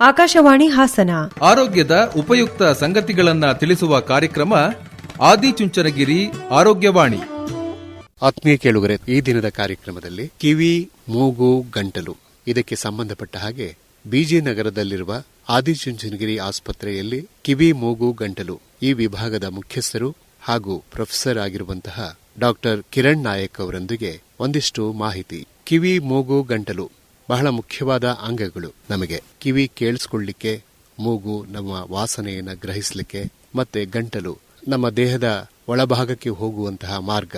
ಆಕಾಶವಾಣಿ ಹಾಸನ. ಆರೋಗ್ಯದ ಉಪಯುಕ್ತ ಸಂಗತಿಗಳನ್ನ ತಿಳಿಸುವ ಕಾರ್ಯಕ್ರಮ ಆದಿಚುಂಚನಗಿರಿ ಆರೋಗ್ಯವಾಣಿ. ಆತ್ಮೀಯ ಕೇಳುಗರೆ ಈ ದಿನದ ಕಾರ್ಯಕ್ರಮದಲ್ಲಿ ಕಿವಿ ಮೂಗು ಗಂಟಲು ಇದಕ್ಕೆ ಸಂಬಂಧಪಟ್ಟ ಹಾಗೆ ಬಿಜಿ ನಗರದಲ್ಲಿರುವ ಆದಿಚುಂಚನಗಿರಿ ಆಸ್ಪತ್ರೆಯಲ್ಲಿ ಕಿವಿ ಮೂಗು ಗಂಟಲು ಈ ವಿಭಾಗದ ಮುಖ್ಯಸ್ಥರು ಹಾಗೂ ಪ್ರೊಫೆಸರ್ ಆಗಿರುವಂತಹ ಡಾಕ್ಟರ್ ಕಿರಣ್ ನಾಯಕ್ ಅವರೊಂದಿಗೆ ಒಂದಿಷ್ಟು ಮಾಹಿತಿ. ಕಿವಿ ಮೂಗು ಗಂಟಲು ಬಹಳ ಮುಖ್ಯವಾದ ಅಂಗಗಳು ನಮಗೆ. ಕಿವಿ ಕೇಳಿಸ್ಕೊಳ್ಳಿಕ್ಕೆ, ಮೂಗು ನಮ್ಮ ವಾಸನೆಯನ್ನು ಗ್ರಹಿಸಲಿಕ್ಕೆ, ಮತ್ತೆ ಗಂಟಲು ನಮ್ಮ ದೇಹದ ಒಳಭಾಗಕ್ಕೆ ಹೋಗುವಂತಹ ಮಾರ್ಗ.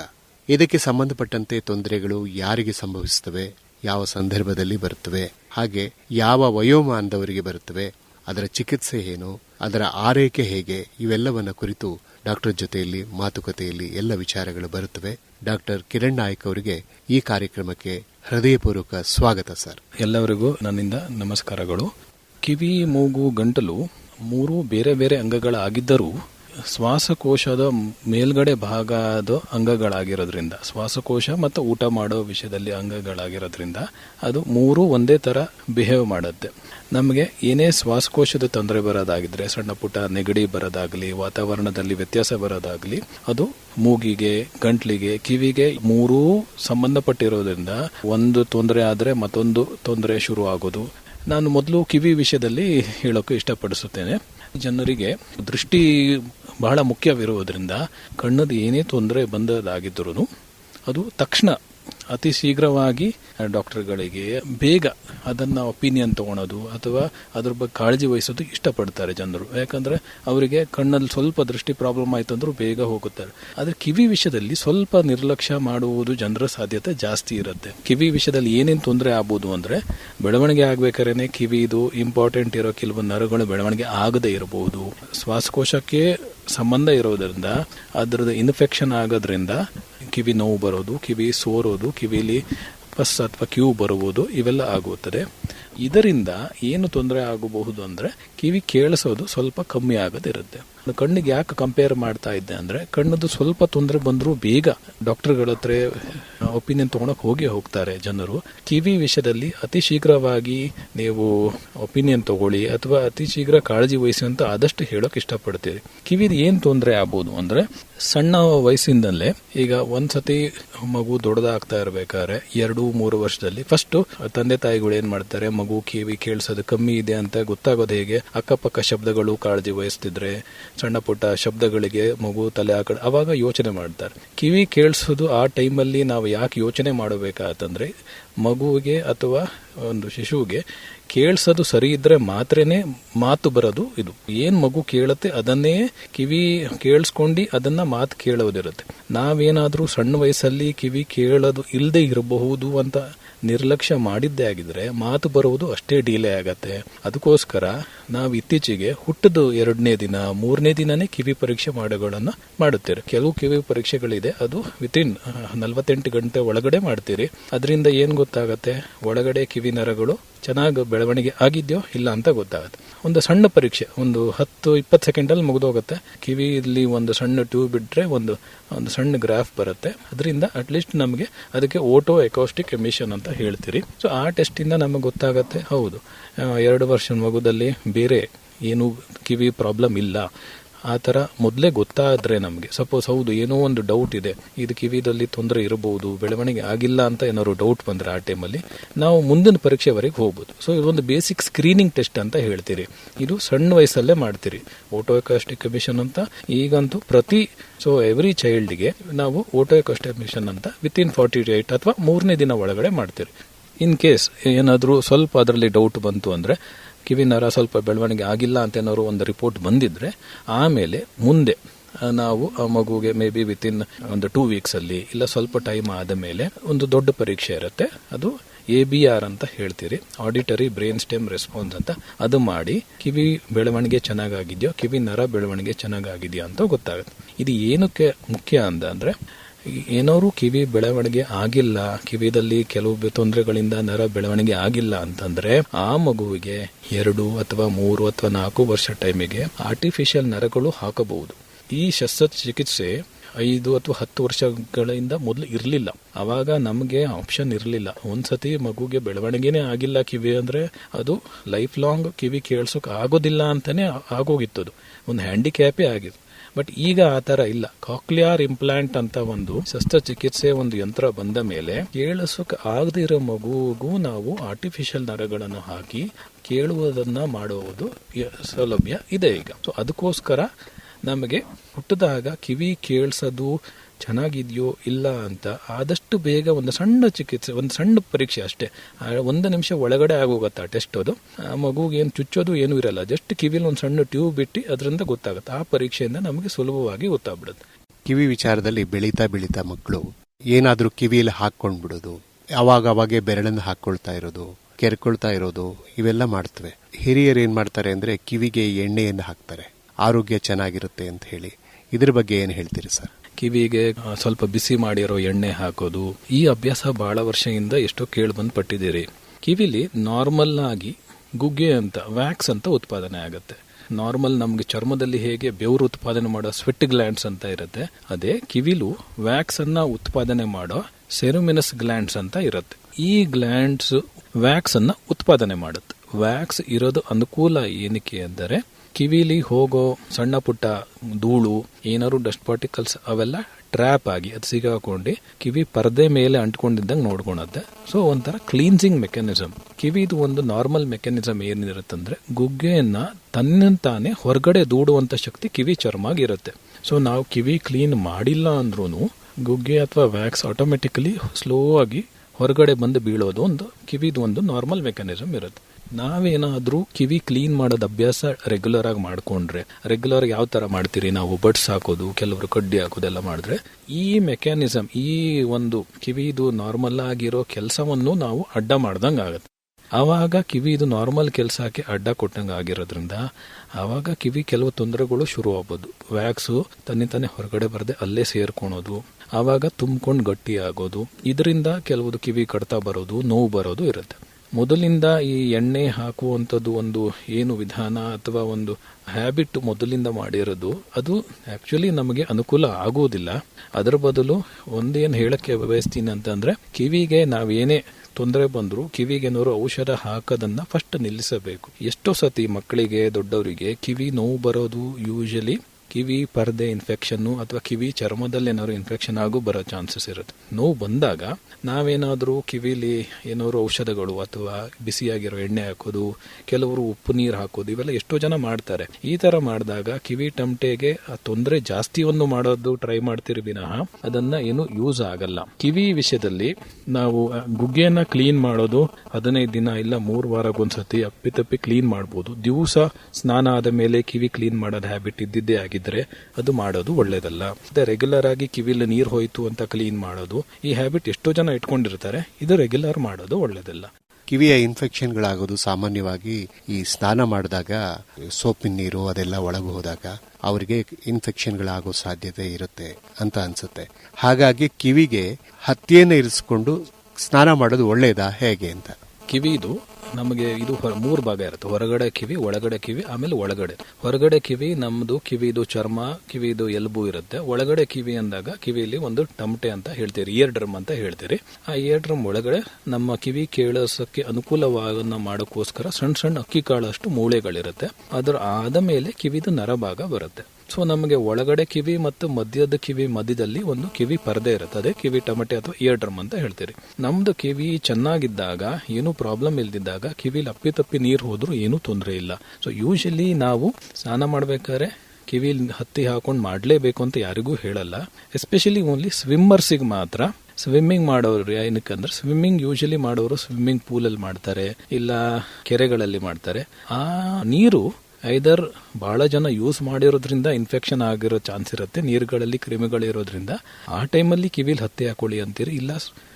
ಇದಕ್ಕೆ ಸಂಬಂಧಪಟ್ಟಂತೆ ತೊಂದರೆಗಳು ಯಾರಿಗೆ ಸಂಭವಿಸುತ್ತವೆ? ಯಾವ ಸಂದರ್ಭದಲ್ಲಿ ಬರುತ್ತವೆ? ಹಾಗೆ ಯಾವ ವಯೋಮಾನದವರಿಗೆ ಬರುತ್ತವೆ? ಅದರ ಚಿಕಿತ್ಸೆ ಏನು? ಅದರ ಆರೈಕೆ ಹೇಗೆ? ಇವೆಲ್ಲವನ್ನ ಕುರಿತು ಡಾಕ್ಟರ್ ಜೊತೆಯಲ್ಲಿ, ಮಾತುಕತೆಯಲ್ಲಿ ಎಲ್ಲ ವಿಚಾರಗಳು ಬರುತ್ತವೆ. ಡಾಕ್ಟರ್ ಕಿರಣ್ ನಾಯಕ್ ಅವರಿಗೆ ಈ ಕಾರ್ಯಕ್ರಮಕ್ಕೆ ಹೃದಯಪೂರ್ವಕ ಸ್ವಾಗತ, ಸರ್. ಎಲ್ಲರಿಗೂ ನನ್ನಿಂದ ನಮಸ್ಕಾರಗಳು. ಕಿವಿ, ಮೂಗು, ಗಂಟಲು ಮೂರು ಬೇರೆ ಬೇರೆ ಅಂಗಗಳಾಗಿದ್ದರೂ ಶ್ವಾಸಕೋಶದ ಮೇಲ್ಗಡೆ ಭಾಗದ ಅಂಗಗಳಾಗಿರೋದ್ರಿಂದ. ಶ್ವಾಸಕೋಶ ಮತ್ತು ಊಟ ಮಾಡೋ ವಿಷಯದಲ್ಲಿ ಅಂಗಗಳಾಗಿರೋದ್ರಿಂದ ಅದು ಮೂರು ಒಂದೇ ತರ ಬಿಹೇವ್ ಮಾಡುತ್ತೆ. ನಮಗೆ ಏನೇ ಶ್ವಾಸಕೋಶದ ತೊಂದರೆ ಬರೋದಾಗಿದ್ರೆ, ಸಣ್ಣ ಪುಟ್ಟ ನೆಗಡಿ ಬರೋದಾಗಲಿ, ವಾತಾವರಣದಲ್ಲಿ ವ್ಯತ್ಯಾಸ ಬರೋದಾಗಲಿ, ಅದು ಮೂಗಿಗೆ, ಗಂಟ್ಲಿಗೆ, ಕಿವಿಗೆ ಮೂರೂ ಸಂಬಂಧಪಟ್ಟಿರೋದ್ರಿಂದ ಒಂದು ತೊಂದರೆ ಆದರೆ ಮತ್ತೊಂದು ತೊಂದರೆ ಶುರು ಆಗೋದು ನಾನು ಮೊದಲು ಕಿವಿ ವಿಷಯದಲ್ಲಿ ಹೇಳೋಕೆ ಇಷ್ಟಪಡಿಸುತ್ತೇನೆ. ಜನರಿಗೆ ದೃಷ್ಟಿ ಬಹಳ ಮುಖ್ಯವಿರುವುದರಿಂದ ಕಣ್ಣದ ಏನೇ ತೊಂದರೆ ಬಂದದಾಗಿದ್ದರೂ ಅದು ತಕ್ಷಣ ಅತಿ ಶೀಘ್ರವಾಗಿ ಡಾಕ್ಟರ್ಗಳಿಗೆ ಬೇಗ ಅದನ್ನ ಒಪಿನಿಯನ್ ತಗೊಳೋದು ಅಥವಾ ಅದ್ರ ಬಗ್ಗೆ ಕಾಳಜಿ ವಹಿಸೋದು ಇಷ್ಟಪಡ್ತಾರೆ ಜನರು. ಯಾಕಂದ್ರೆ ಅವರಿಗೆ ಕಣ್ಣಲ್ಲಿ ಸ್ವಲ್ಪ ದೃಷ್ಟಿ ಪ್ರಾಬ್ಲಮ್ ಆಯ್ತು ಅಂದ್ರೂ ಬೇಗ ಹೋಗುತ್ತಾರೆ. ಆದ್ರೆ ಕಿವಿ ವಿಷಯದಲ್ಲಿ ಸ್ವಲ್ಪ ನಿರ್ಲಕ್ಷ್ಯ ಮಾಡುವುದು ಜನರ ಸಾಧ್ಯತೆ ಜಾಸ್ತಿ ಇರುತ್ತೆ. ಕಿವಿ ವಿಷಯದಲ್ಲಿ ಏನೇನು ತೊಂದರೆ ಆಗ್ಬೋದು ಅಂದ್ರೆ ಬೆಳವಣಿಗೆ ಆಗಬೇಕಾದ್ರೆ ಕಿವಿ ಇದು ಇಂಪಾರ್ಟೆಂಟ್ ಇರೋ ಕೆಲವು ನರಗಳು ಬೆಳವಣಿಗೆ ಆಗದೇ ಇರಬಹುದು. ಶ್ವಾಸಕೋಶಕ್ಕೆ ಸಂಬಂಧ ಇರೋದ್ರಿಂದ ಅದರದ್ದು ಇನ್ಫೆಕ್ಷನ್ ಆಗೋದ್ರಿಂದ ಕಿವಿ ನೋವು ಬರೋದು, ಕಿವಿ ಸೋರೋದು, ಕಿವಿಲಿ ಪಸ್ ಅಥವಾ ಕ್ಯೂ ಬರುವುದು ಇವೆಲ್ಲ ಆಗುತ್ತದೆ. ಇದರಿಂದ ಏನು ತೊಂದರೆ ಆಗಬಹುದು ಅಂದರೆ ಕಿವಿ ಕೇಳಿಸೋದು ಸ್ವಲ್ಪ ಕಮ್ಮಿ ಆಗೋದಿರುತ್ತೆ. ಕಣ್ಣಿಗೆ ಯಾಕೆ ಕಂಪೇರ್ ಮಾಡ್ತಾ ಇದ್ದೆ ಅಂದ್ರೆ ಕಣ್ಣದು ಸ್ವಲ್ಪ ತೊಂದರೆ ಬಂದರೂ ಬೇಗ ಡಾಕ್ಟರ್ಗಳ ಹತ್ರ ಒಪಿನಿಯನ್ ತಗೊಳಕ್ ಹೋಗಿ ಹೋಗ್ತಾರೆ ಜನರು. ಕಿವಿ ವಿಷಯದಲ್ಲಿ ಅತಿ ಶೀಘ್ರವಾಗಿ ನೀವು ಒಪಿನಿಯನ್ ತಗೊಳ್ಳಿ ಅಥವಾ ಅತಿ ಶೀಘ್ರ ಕಾಳಜಿ ವಹಿಸಿ ಅಂತ ಆದಷ್ಟು ಹೇಳೋಕೆ ಇಷ್ಟಪಡ್ತೀರಿ. ಕಿವಿದು ಏನು ತೊಂದರೆ ಆಗ್ಬೋದು ಅಂದ್ರೆ ಸಣ್ಣ ವಯಸ್ಸಿಂದಲೇ ಈಗ ಒಂದ್ಸತಿ ಮಗು ದೊಡ್ಡದಾಗ್ತಾ ಇರಬೇಕಾದ್ರೆ ಎರಡು, ಮೂರು ವರ್ಷದಲ್ಲಿ ಫಸ್ಟ್ ತಂದೆ ತಾಯಿಗಳು ಏನ್ ಮಾಡ್ತಾರೆ, ಮಗು ಕಿವಿ ಕೇಳಿಸೋದು ಕಮ್ಮಿ ಇದೆ ಅಂತ ಗೊತ್ತಾಗೋದು ಹೇಗೆ? ಅಕ್ಕಪಕ್ಕ ಶಬ್ದಗಳು ಕಾಳಜಿ ವಹಿಸ್ತಿದ್ರೆ ಸಣ್ಣ ಪುಟ್ಟ ಶಬ್ದಗಳಿಗೆ ಮಗು ತಲೆ ಆಕಡೆ ಕಡೆ ಅವಾಗ ಯೋಚನೆ ಮಾಡ್ತಾರೆ. ಕಿವಿ ಕೇಳಿಸೋದು ಆ ಟೈಮಲ್ಲಿ ನಾವು ಯಾಕೆ ಯೋಚನೆ ಮಾಡಬೇಕಾತಂದ್ರೆ ಮಗುವಿಗೆ ಅಥವಾ ಒಂದು ಶಿಶುವಿಗೆ ಕೇಳಿಸೋದು ಸರಿ ಇದ್ರೆ ಮಾತ್ರನೇ ಮಾತು ಬರೋದು ಇದು. ಏನ್ ಮಗು ಕೇಳುತ್ತೆ ಅದನ್ನೇ ಕಿವಿ ಕೇಳಿಸ್ಕೊಂಡು ಅದನ್ನ ಮಾತು ಕೇಳೋದಿರುತ್ತೆ. ನಾವೇನಾದ್ರೂ ಸಣ್ಣ ವಯಸ್ಸಲ್ಲಿ ಕಿವಿ ಕೇಳೋದು ಇಲ್ಲದೆ ಇರಬಹುದು ಅಂತ ನಿರ್ಲಕ್ಷ್ಯ ಮಾಡಿದ್ದೇ ಆಗಿದ್ರೆ ಮಾತು ಬರುವುದು ಅಷ್ಟೇ ಡಿಲೇ ಆಗತ್ತೆ. ಅದಕ್ಕೋಸ್ಕರ ನಾವು ಇತ್ತೀಚೆಗೆ ಹುಟ್ಟದ ಎರಡನೇ ದಿನ, ಮೂರನೇ ದಿನನೇ ಕಿವಿ ಪರೀಕ್ಷೆ ಮಾಡೋಗಳನ್ನು ಮಾಡುತ್ತೇವೆ. ಕೆಲವು ಕಿವಿ ಪರೀಕ್ಷೆಗಳಿದೆ, ಅದು ವಿತಿನ್ ನಲವತ್ತೆಂಟು ಗಂಟೆ ಒಳಗಡೆ ಮಾಡ್ತೀರಿ. ಅದರಿಂದ ಏನ್ ಗೊತ್ತಾಗತ್ತೆ? ಒಳಗಡೆ ಕಿವಿ ನರಗಳು ಚೆನ್ನಾಗಿ ಬೆಳವಣಿಗೆ ಆಗಿದ್ಯೋ ಇಲ್ಲ ಅಂತ ಗೊತ್ತಾಗುತ್ತೆ. ಒಂದು ಸಣ್ಣ ಪರೀಕ್ಷೆ, ಒಂದು ಹತ್ತು, ಇಪ್ಪತ್ತು ಸೆಕೆಂಡಲ್ಲಿ ಮುಗಿದೋಗುತ್ತೆ. ಕಿವಿಯಲ್ಲಿ ಒಂದು ಸಣ್ಣ ಟ್ಯೂಬ್ ಬಿಟ್ಟರೆ ಒಂದು ಒಂದು ಸಣ್ಣ ಗ್ರಾಫ್ ಬರುತ್ತೆ. ಅದರಿಂದ ಅಟ್ಲೀಸ್ಟ್ ನಮಗೆ ಅದಕ್ಕೆ ಓಟೋ ಎಕೋಸ್ಟಿಕ್ ಎಮಿಷನ್ ಅಂತ ಹೇಳ್ತೀರಿ. ಸೊ ಆ ಟೆಸ್ಟ್ ಇಂದ ನಮಗೆ ಗೊತ್ತಾಗುತ್ತೆ, ಹೌದು. ಎರಡು ವರ್ಷದ ಮಗುದಲ್ಲಿ ಬೇರೆ ಏನು ಕಿವಿ ಪ್ರಾಬ್ಲಮ್ ಇಲ್ಲ. ಆ ಥರ ಮೊದಲೇ ಗೊತ್ತಾದ್ರೆ ನಮಗೆ. ಸಪೋಸ್ ಹೌದು, ಏನೋ ಒಂದು ಡೌಟ್ ಇದೆ. ಇದು ಕಿವಿದಲ್ಲಿ ತೊಂದರೆ ಇರಬಹುದು, ಬೆಳವಣಿಗೆ ಆಗಿಲ್ಲ ಅಂತ ಏನಾದ್ರು ಡೌಟ್ ಬಂದ್ರೆ ಆ ಟೈಮಲ್ಲಿ ನಾವು ಮುಂದಿನ ಪರೀಕ್ಷೆವರೆಗೆ ಹೋಗ್ಬೋದು. ಸೊ ಇದೊಂದು ಬೇಸಿಕ್ ಸ್ಕ್ರೀನಿಂಗ್ ಟೆಸ್ಟ್ ಅಂತ ಹೇಳ್ತೀರಿ. ಇದು ಸಣ್ಣ ವಯಸ್ಸಲ್ಲೇ ಮಾಡ್ತೀರಿ. ಓಟೋ ಕಮಿಷನ್ ಮಿಷನ್ ಅಂತ ಈಗಂತೂ ಪ್ರತಿ ಸೊ ಎವ್ರಿ ಚೈಲ್ಡ್ಗೆ ನಾವು ಓಟೋ ಕಮಿಷನ್ ಮಿಷನ್ ಅಂತ ವಿತ್ ಇನ್ ಫಾರ್ಟಿ ಏಟ್ ಅಥವಾ ಮೂರನೇ ದಿನ ಒಳಗಡೆ ಮಾಡ್ತೀರಿ. ಇನ್ ಕೇಸ್ ಏನಾದರೂ ಸ್ವಲ್ಪ ಅದರಲ್ಲಿ ಡೌಟ್ ಬಂತು ಅಂದ್ರೆ ಕಿವಿ ನರ ಸ್ವಲ್ಪ ಬೆಳವಣಿಗೆ ಆಗಿಲ್ಲ ಅಂತ ಏನಾದ್ರು ಒಂದು ರಿಪೋರ್ಟ್ ಬಂದಿದ್ರೆ ಆಮೇಲೆ ಮುಂದೆ ನಾವು ಆ ಮಗುಗೆ ಮೇ ಬಿ ವಿತ್ ಇನ್ ಒಂದು ಟೂ ವೀಕ್ಸ್ ಅಲ್ಲಿ ಇಲ್ಲ ಸ್ವಲ್ಪ ಟೈಮ್ ಆದ ಮೇಲೆ ಒಂದು ದೊಡ್ಡ ಪರೀಕ್ಷೆ ಇರುತ್ತೆ. ಅದು ಎ ಬಿ ಆರ್ ಅಂತ ಹೇಳ್ತೀರಿ. ಆಡಿಟರಿ ಬ್ರೈನ್ ಸ್ಟೆಮ್ ರೆಸ್ಪಾನ್ಸ್ ಅಂತ. ಅದು ಮಾಡಿ ಕಿವಿ ಬೆಳವಣಿಗೆ ಚೆನ್ನಾಗಾಗಿದೆಯೋ ಕಿವಿ ನರ ಬೆಳವಣಿಗೆ ಚೆನ್ನಾಗಾಗಿದೆಯಾ ಅಂತ ಗೊತ್ತಾಗುತ್ತೆ. ಇದು ಏನಕ್ಕೆ ಮುಖ್ಯ ಅಂತ ಅಂದ್ರೆ ಏನಾದ್ರು ಕಿವಿ ಬೆಳವಣಿಗೆ ಆಗಿಲ್ಲ, ಕಿವಿದಲ್ಲಿ ಕೆಲವು ತೊಂದರೆಗಳಿಂದ ನರ ಬೆಳವಣಿಗೆ ಆಗಿಲ್ಲ ಅಂತಂದ್ರೆ ಆ ಮಗುವಿಗೆ ಎರಡು ಅಥವಾ ಮೂರು ಅಥವಾ ನಾಲ್ಕು ವರ್ಷ ಟೈಮಿಗೆ ಆರ್ಟಿಫಿಷಿಯಲ್ ನರಗಳು ಹಾಕಬಹುದು. ಈ ಶಸ್ತ್ರಚಿಕಿತ್ಸೆ ಐದು ಅಥವಾ ಹತ್ತು ವರ್ಷಗಳಿಂದ ಮೊದಲು ಇರಲಿಲ್ಲ. ಅವಾಗ ನಮಗೆ ಆಪ್ಷನ್ ಇರಲಿಲ್ಲ. ಒಂದ್ಸತಿ ಮಗುಗೆ ಬೆಳವಣಿಗೆನೇ ಆಗಿಲ್ಲ ಕಿವಿ ಅಂದ್ರೆ ಅದು ಲೈಫ್ ಲಾಂಗ್ ಕಿವಿ ಕೇಳಿಸೋಕೆ ಆಗೋದಿಲ್ಲ ಅಂತಾನೆ ಆಗೋಗಿತ್ತು ಅದು ಒಂದು ಹ್ಯಾಂಡಿಕ್ಯಾಪೇ ಆಗಿತ್ತು. ಬಟ್ ಈಗ ಆ ತರ ಇಲ್ಲ. ಕಾಕ್ಲಿಯಾರ್ ಇಂಪ್ಲಾಂಟ್ ಅಂತ ಒಂದು ಶಸ್ತ್ರಚಿಕಿತ್ಸೆ ಒಂದು ಯಂತ್ರ ಬಂದ ಮೇಲೆ ಕೇಳಿಸೋಕೆ ಆಗದಿರೋ ಮಗುಗೂ ನಾವು ಆರ್ಟಿಫಿಷಿಯಲ್ ನರಗಳನ್ನು ಹಾಕಿ ಕೇಳುವುದನ್ನ ಮಾಡುವುದು ಸೌಲಭ್ಯ ಇದೆ ಈಗ. ಸೊ ಅದಕ್ಕೋಸ್ಕರ ನಮಗೆ ಹುಟ್ಟಿದಾಗ ಕಿವಿ ಕೇಳಿಸೋದು ಚೆನ್ನಾಗಿದೆಯೋ ಇಲ್ಲ ಅಂತ ಆದಷ್ಟು ಬೇಗ ಒಂದು ಸಣ್ಣ ಚಿಕಿತ್ಸೆ, ಒಂದು ಸಣ್ಣ ಪರೀಕ್ಷೆ ಅಷ್ಟೇ. ಒಂದು ನಿಮಿಷ ಒಳಗಡೆ ಆಗೋಗುತ್ತೆ ಆ ಟೆಸ್ಟ್ ಅದು? ಆ, ಮಗುಗೆ ಏನು ಚುಚ್ಚೋದು ಏನೂ ಇರಲ್ಲ. ಜಸ್ಟ್ ಕಿವಿಲಿ ಒಂದು ಸಣ್ಣ ಟ್ಯೂಬ್ ಬಿಟ್ಟು ಅದರಿಂದ ಗೊತ್ತಾಗುತ್ತೆ. ಆ ಪರೀಕ್ಷೆಯಿಂದ ನಮಗೆ ಸುಲಭವಾಗಿ ಗೊತ್ತಾಗ್ಬಿಡುತ್ತೆ. ಕಿವಿ ವಿಚಾರದಲ್ಲಿ ಬೆಳೀತಾ ಬೆಳೀತಾ ಮಕ್ಕಳು ಏನಾದರೂ ಕಿವಿಯಲ್ಲಿ ಹಾಕ್ಕೊಂಡ್ಬಿಡೋದು, ಅವಾಗ ಅವಾಗೆ ಬೆರಳನ್ನು ಹಾಕೊಳ್ತಾ ಇರೋದು, ಕೆರ್ಕೊಳ್ತಾ ಇರೋದು, ಇವೆಲ್ಲ ಮಾಡ್ತವೆ. ಹಿರಿಯರು ಏನ್ ಮಾಡ್ತಾರೆ ಅಂದ್ರೆ ಕಿವಿಗೆ ಎಣ್ಣೆಯನ್ನು ಹಾಕ್ತಾರೆ. ಆರೋಗ್ಯ ಚೆನ್ನಾಗಿರುತ್ತೆ ಅಂತ ಹೇಳಿ. ಇದ್ರ ಬಗ್ಗೆ ಏನ್ ಹೇಳ್ತೀರಿ ಸರ್? ಕಿವಿಗೆ ಸ್ವಲ್ಪ ಬಿಸಿ ಮಾಡಿರೋ ಎಣ್ಣೆ ಹಾಕೋದು, ಈ ಅಭ್ಯಾಸ ಬಹಳ ವರ್ಷದಿಂದ ಎಷ್ಟೋ ಕೇಳಿ ಬಂದ್ ಪಟ್ಟಿದ್ದೀರಿ. ಕಿವಿಲಿ ನಾರ್ಮಲ್ ಆಗಿ ಗುಗ್ಗೆ ಅಂತ, ವ್ಯಾಕ್ಸ್ ಅಂತ ಉತ್ಪಾದನೆ ಆಗುತ್ತೆ. ನಾರ್ಮಲ್ ನಮ್ಗೆ ಚರ್ಮದಲ್ಲಿ ಹೇಗೆ ಬೆವರು ಉತ್ಪಾದನೆ ಮಾಡೋ ಸ್ವೆಟ್ ಗ್ಲ್ಯಾಂಡ್ಸ್ ಅಂತ ಇರುತ್ತೆ, ಅದೇ ಕಿವಿಲು ವ್ಯಾಕ್ಸ್ ಅನ್ನ ಉತ್ಪಾದನೆ ಮಾಡೋ ಸೆರುಮಿನಸ್ ಗ್ಲ್ಯಾಂಡ್ಸ್ ಅಂತ ಇರುತ್ತೆ. ಈ ಗ್ಲ್ಯಾಂಡ್ಸ್ ವ್ಯಾಕ್ಸ್ ಅನ್ನ ಉತ್ಪಾದನೆ ಮಾಡುತ್ತೆ. ವ್ಯಾಕ್ಸ್ ಇರೋದು ಅನುಕೂಲ ಏನಕ್ಕೆ ಅಂದರೆ ಕಿವಿಲಿ ಹೋಗೋ ಸಣ್ಣ ಪುಟ್ಟ ಧೂಳು, ಏನಾದ್ರು ಡಸ್ಟ್ ಪಾರ್ಟಿಕಲ್ಸ್ ಅವೆಲ್ಲ ಟ್ರ್ಯಾಪ್ ಆಗಿ ಅದು ಸಿಗಾಕೊಂಡು ಕಿವಿ ಪರದೆ ಮೇಲೆ ಅಂಟ್ಕೊಂಡಿದ್ದಂಗೆ ನೋಡ್ಕೊಳತ್ತೆ. ಸೊ ಒಂಥರ ಕ್ಲೀನ್ಸಿಂಗ್ ಮೆಕ್ಯಾನಿಸಮ್ ಕಿವಿದು ಒಂದು ನಾರ್ಮಲ್ ಮೆಕ್ಯಾನಿಸಮ್ ಏನಿರುತ್ತಂದ್ರೆ ಗುಗ್ಗೆಯನ್ನ ತನ್ನಂತಾನೆ ಹೊರಗಡೆ ದೂಡುವಂಥ ಶಕ್ತಿ ಕಿವಿ ಚರ್ಮಾಗಿರುತ್ತೆ. ಸೊ ನಾವು ಕಿವಿ ಕ್ಲೀನ್ ಮಾಡಿಲ್ಲ ಅಂದ್ರೂ ಗುಗ್ಗೆ ಅಥವಾ ವ್ಯಾಕ್ಸ್ ಆಟೋಮೆಟಿಕಲಿ ಸ್ಲೋ ಆಗಿ ಹೊರಗಡೆ ಬಂದು ಬೀಳೋದು ಒಂದು ಕಿವಿದು ಒಂದು ನಾರ್ಮಲ್ ಮೆಕ್ಯಾನಿಸಮ್ ಇರುತ್ತೆ. ನಾವೇನಾದ್ರೂ ಕಿವಿ ಕ್ಲೀನ್ ಮಾಡೋದು ಅಭ್ಯಾಸ ರೆಗ್ಯುಲರ್ ಆಗಿ ಮಾಡ್ಕೊಂಡ್ರೆ ರೆಗ್ಯುಲರ್ ಯಾವ ತರ ಮಾಡ್ತೀರಿ? ನಾವು ಬಡ್ಸ್ ಹಾಕೋದು, ಕೆಲವರು ಕಡ್ಡಿ ಹಾಕೋದೆಲ್ಲ ಮಾಡಿದ್ರೆ ಈ ಮೆಕ್ಯಾನಿಸಮ್ ಈ ಒಂದು ಕಿವಿದು ನಾರ್ಮಲ್ ಆಗಿರೋ ಕೆಲಸವನ್ನು ನಾವು ಅಡ್ಡ ಮಾಡ್ದಂಗೆ ಆಗುತ್ತೆ. ಆವಾಗ ಕಿವಿ ಇದು ನಾರ್ಮಲ್ ಕೆಲಸಕ್ಕೆ ಅಡ್ಡ ಕೊಟ್ಟಂಗೆ ಆಗಿರೋದ್ರಿಂದ ಆವಾಗ ಕಿವಿ ಕೆಲವು ತೊಂದರೆಗಳು ಶುರು ಆಗ್ಬೋದು ವ್ಯಾಕ್ಸು ತಾನೇ ಹೊರಗಡೆ ಬರದೆ ಅಲ್ಲೇ ಸೇರ್ಕೊಳೋದು, ಆವಾಗ ತುಂಬ್ಕೊಂಡು ಗಟ್ಟಿ ಆಗೋದು, ಇದರಿಂದ ಕೆಲವೊಂದು ಕಿವಿ ಕಡ್ತಾ ಬರೋದು, ನೋವು ಬರೋದು ಇರುತ್ತೆ. ಮೊದಲಿಂದ ಈ ಎಣ್ಣೆ ಹಾಕುವಂಥದ್ದು ಒಂದು ಏನು ವಿಧಾನ ಅಥವಾ ಒಂದು ಹ್ಯಾಬಿಟ್ ಮೊದಲಿಂದ ಮಾಡಿರೋದು, ಅದು ಆ್ಯಕ್ಚುಲಿ ನಮಗೆ ಅನುಕೂಲ ಆಗುವುದಿಲ್ಲ ಅದರ ಬದಲು ಒಂದೇನು ಹೇಳಕ್ಕೆ ಬಯಸ್ತೀನಿ ಅಂತಂದರೆ, ಕಿವಿಗೆ ನಾವೇನೇ ತೊಂದರೆ ಬಂದರೂ ಕಿವಿಗೆ ಏನಾದ್ರು ಔಷಧ ಹಾಕೋದನ್ನ ಫಸ್ಟ್ ನಿಲ್ಲಿಸಬೇಕು. ಎಷ್ಟೋ ಸತಿ ಮಕ್ಕಳಿಗೆ, ದೊಡ್ಡವರಿಗೆ ಕಿವಿ ನೋವು ಬರೋದು ಯೂಶಲಿ ಕಿವಿ ಪರದೆ ಇನ್ಫೆಕ್ಷನ್ ಅಥವಾ ಕಿವಿ ಚರ್ಮದಲ್ಲಿ ಏನಾದ್ರು ಇನ್ಫೆಕ್ಷನ್ ಆಗು ಬರೋ ಚಾನ್ಸಸ್ ಇರುತ್ತೆ. ನೋವು ಬಂದಾಗ ನಾವೇನಾದರೂ ಕಿವಿಲಿ ಏನಾದ್ರು ಔಷಧಗಳು ಅಥವಾ ಬಿಸಿಯಾಗಿರೋ ಎಣ್ಣೆ ಹಾಕೋದು, ಕೆಲವರು ಉಪ್ಪು ನೀರು ಹಾಕೋದು, ಇವೆಲ್ಲ ಎಷ್ಟೋ ಜನ ಮಾಡ್ತಾರೆ. ಈ ತರ ಮಾಡಿದಾಗ ಕಿವಿ ಟಮಟೆಗೆ ತೊಂದರೆ ಒಂದು ಮಾಡೋದು ಟ್ರೈ ಮಾಡ್ತಿರೋ ವಿನಃ ಅದನ್ನ ಏನು ಯೂಸ್ ಆಗಲ್ಲ. ಕಿವಿ ವಿಷಯದಲ್ಲಿ ನಾವು ಗುಗ್ಗೆಯನ್ನ ಕ್ಲೀನ್ ಮಾಡೋದು ಹದಿನೈದು ದಿನ ಇಲ್ಲ ಮೂರು ವಾರಕ್ಕೊಂದ್ಸತಿ ಅಪ್ಪಿತಪ್ಪಿ ಕ್ಲೀನ್ ಮಾಡ್ಬೋದು. ದಿವಸ ಸ್ನಾನ ಆದ ಮೇಲೆ ಕಿವಿ ಕ್ಲೀನ್ ಮಾಡೋದು ಹ್ಯಾಬಿಟ್ ಇದ್ದಿದ್ದೇ ಆಗಿದ್ರೆ ಅದು ಮಾಡೋದು ಒಳ್ಳೇದಲ್ಲ. ಮತ್ತೆ ರೆಗ್ಯುಲರ್ ಆಗಿ ಕಿವಿಲಿ ನೀರು ಹೋಯ್ತು ಅಂತ ಕ್ಲೀನ್ ಮಾಡೋದು ಈ ಹ್ಯಾಬಿಟ್ ಎಷ್ಟೋ ಜನ ಇಟ್ಕೊಂಡಿರ್ತಾರೆ ಇದು ರೆಗ್ಯುಲರ್ ಮಾಡೋದು ಒಳ್ಳೇದಲ್ಲ. ಕಿವಿಯ ಇನ್ಫೆಕ್ಷನ್ಗಳಾಗೋದು ಸಾಮಾನ್ಯವಾಗಿ ಈ ಸ್ನಾನ ಮಾಡಿದಾಗ ಸೋಪಿನ ನೀರು ಅದೆಲ್ಲ ಒಳಗೆ ಹೋದಾಗ ಅವರಿಗೆ ಇನ್ಫೆಕ್ಷನ್ಗಳಾಗೋ ಸಾಧ್ಯತೆ ಇರುತ್ತೆ ಅಂತ ಅನ್ಸುತ್ತೆ. ಹಾಗಾಗಿ ಕಿವಿಗೆ ಹತ್ತಿಯನ್ನು ಇರಿಸ್ಕೊಂಡು ಸ್ನಾನ ಮಾಡೋದು ಒಳ್ಳೇದಾ ಹೇಗೆ ಅಂತ? ಕಿವಿದು ನಮಗೆ ಇದು ಮೂರು ಭಾಗ ಇರುತ್ತೆ. ಹೊರಗಡೆ ಕಿವಿ, ಒಳಗಡೆ ಕಿವಿ, ಆಮೇಲೆ ಒಳಗಡೆ. ಹೊರಗಡೆ ಕಿವಿ, ನಮ್ದು ಕಿವಿದು ಚರ್ಮ ಕಿವಿದು ಎಲ್ಬು ಇರುತ್ತೆ. ಒಳಗಡೆ ಕಿವಿ ಅಂದಾಗ ಕಿವಿಲಿ ಒಂದು ಟಮಟೆ ಅಂತ ಹೇಳ್ತೀರಿ ಇಯರ್ ಡ್ರಮ್ ಅಂತ ಹೇಳ್ತೀರಿ. ಆ ಇಯರ್ ಡ್ರಮ್ ಒಳಗಡೆ ನಮ್ಮ ಕಿವಿ ಕೇಳಿಸೋಕ್ಕೆ ಅನುಕೂಲವಾಗನ್ನ ಮಾಡೋಕ್ಕೋಸ್ಕರ ಸಣ್ಣ ಸಣ್ಣ ಅಕ್ಕಿ ಕಾಳಷ್ಟು ಮೂಳೆಗಳಿರುತ್ತೆ. ಅದರ ಆದ ಮೇಲೆ ಕಿವಿದು ನರಭಾಗ ಬರುತ್ತೆ. ಸೊ ನಮಗೆ ಒಳಗಡೆ ಕಿವಿ ಮತ್ತು ಮಧ್ಯದ ಕಿವಿ ಮಧ್ಯದಲ್ಲಿ ಒಂದು ಕಿವಿ ಪರದೆ ಇರುತ್ತೆ ಅದೇ ಕಿವಿ ಟಮಟೆ ಅಥವಾ ಇಯರ್ ಡ್ರಮ್ ಅಂತ ಹೇಳ್ತೀರಿ. ನಮ್ದು ಕಿವಿ ಚೆನ್ನಾಗಿದ್ದಾಗ, ಏನು ಪ್ರಾಬ್ಲಮ್ ಇಲ್ದಿದ್ದಾಗ ಕಿವಿಲಿ ಅಪ್ಪಿ ತಪ್ಪಿ ನೀರು ಹೋದ್ರೂ ಏನೂ ತೊಂದರೆ ಇಲ್ಲ. ಸೊ ಯೂಶಲಿ ನಾವು ಸ್ನಾನ ಮಾಡ್ಬೇಕಾದ್ರೆ ಕಿವಿಲಿ ಹತ್ತಿ ಹಾಕೊಂಡು ಮಾಡಲೇಬೇಕು ಅಂತ ಯಾರಿಗೂ ಹೇಳಲ್ಲ. ಎಸ್ಪೆಷಲಿ ಓನ್ಲಿ ಸ್ವಿಮ್ಮರ್ಸಿಗೆ ಮಾತ್ರ. ಸ್ವಿಮ್ಮಿಂಗ್ ಮಾಡೋರು ಏನಕ್ಕಂದ್ರೆ ಸ್ವಿಮ್ಮಿಂಗ್ ಯೂಶಲಿ ಮಾಡೋರು ಸ್ವಿಮ್ಮಿಂಗ್ ಪೂಲಲ್ಲಿ ಮಾಡ್ತಾರೆ, ಇಲ್ಲ ಕೆರೆಗಳಲ್ಲಿ ಮಾಡ್ತಾರೆ. ಆ ನೀರು ಐದರ್ ಬಹಳ ಜನ ಯೂಸ್ ಮಾಡಿರೋದ್ರಿಂದ ಇನ್ಫೆಕ್ಷನ್ ಆಗಿರೋ ಚಾನ್ಸ್ ಇರುತ್ತೆ, ನೀರುಗಳಲ್ಲಿ ಕ್ರಿಮಿಗಳಿರೋದ್ರಿಂದ. ಆ ಟೈಮಲ್ಲಿ ಕಿವಿಲ್ ಹತ್ತಿ ಹಾಕೊಳ್ಳಿ ಅಂತೀರಿ, ಇಲ್ಲ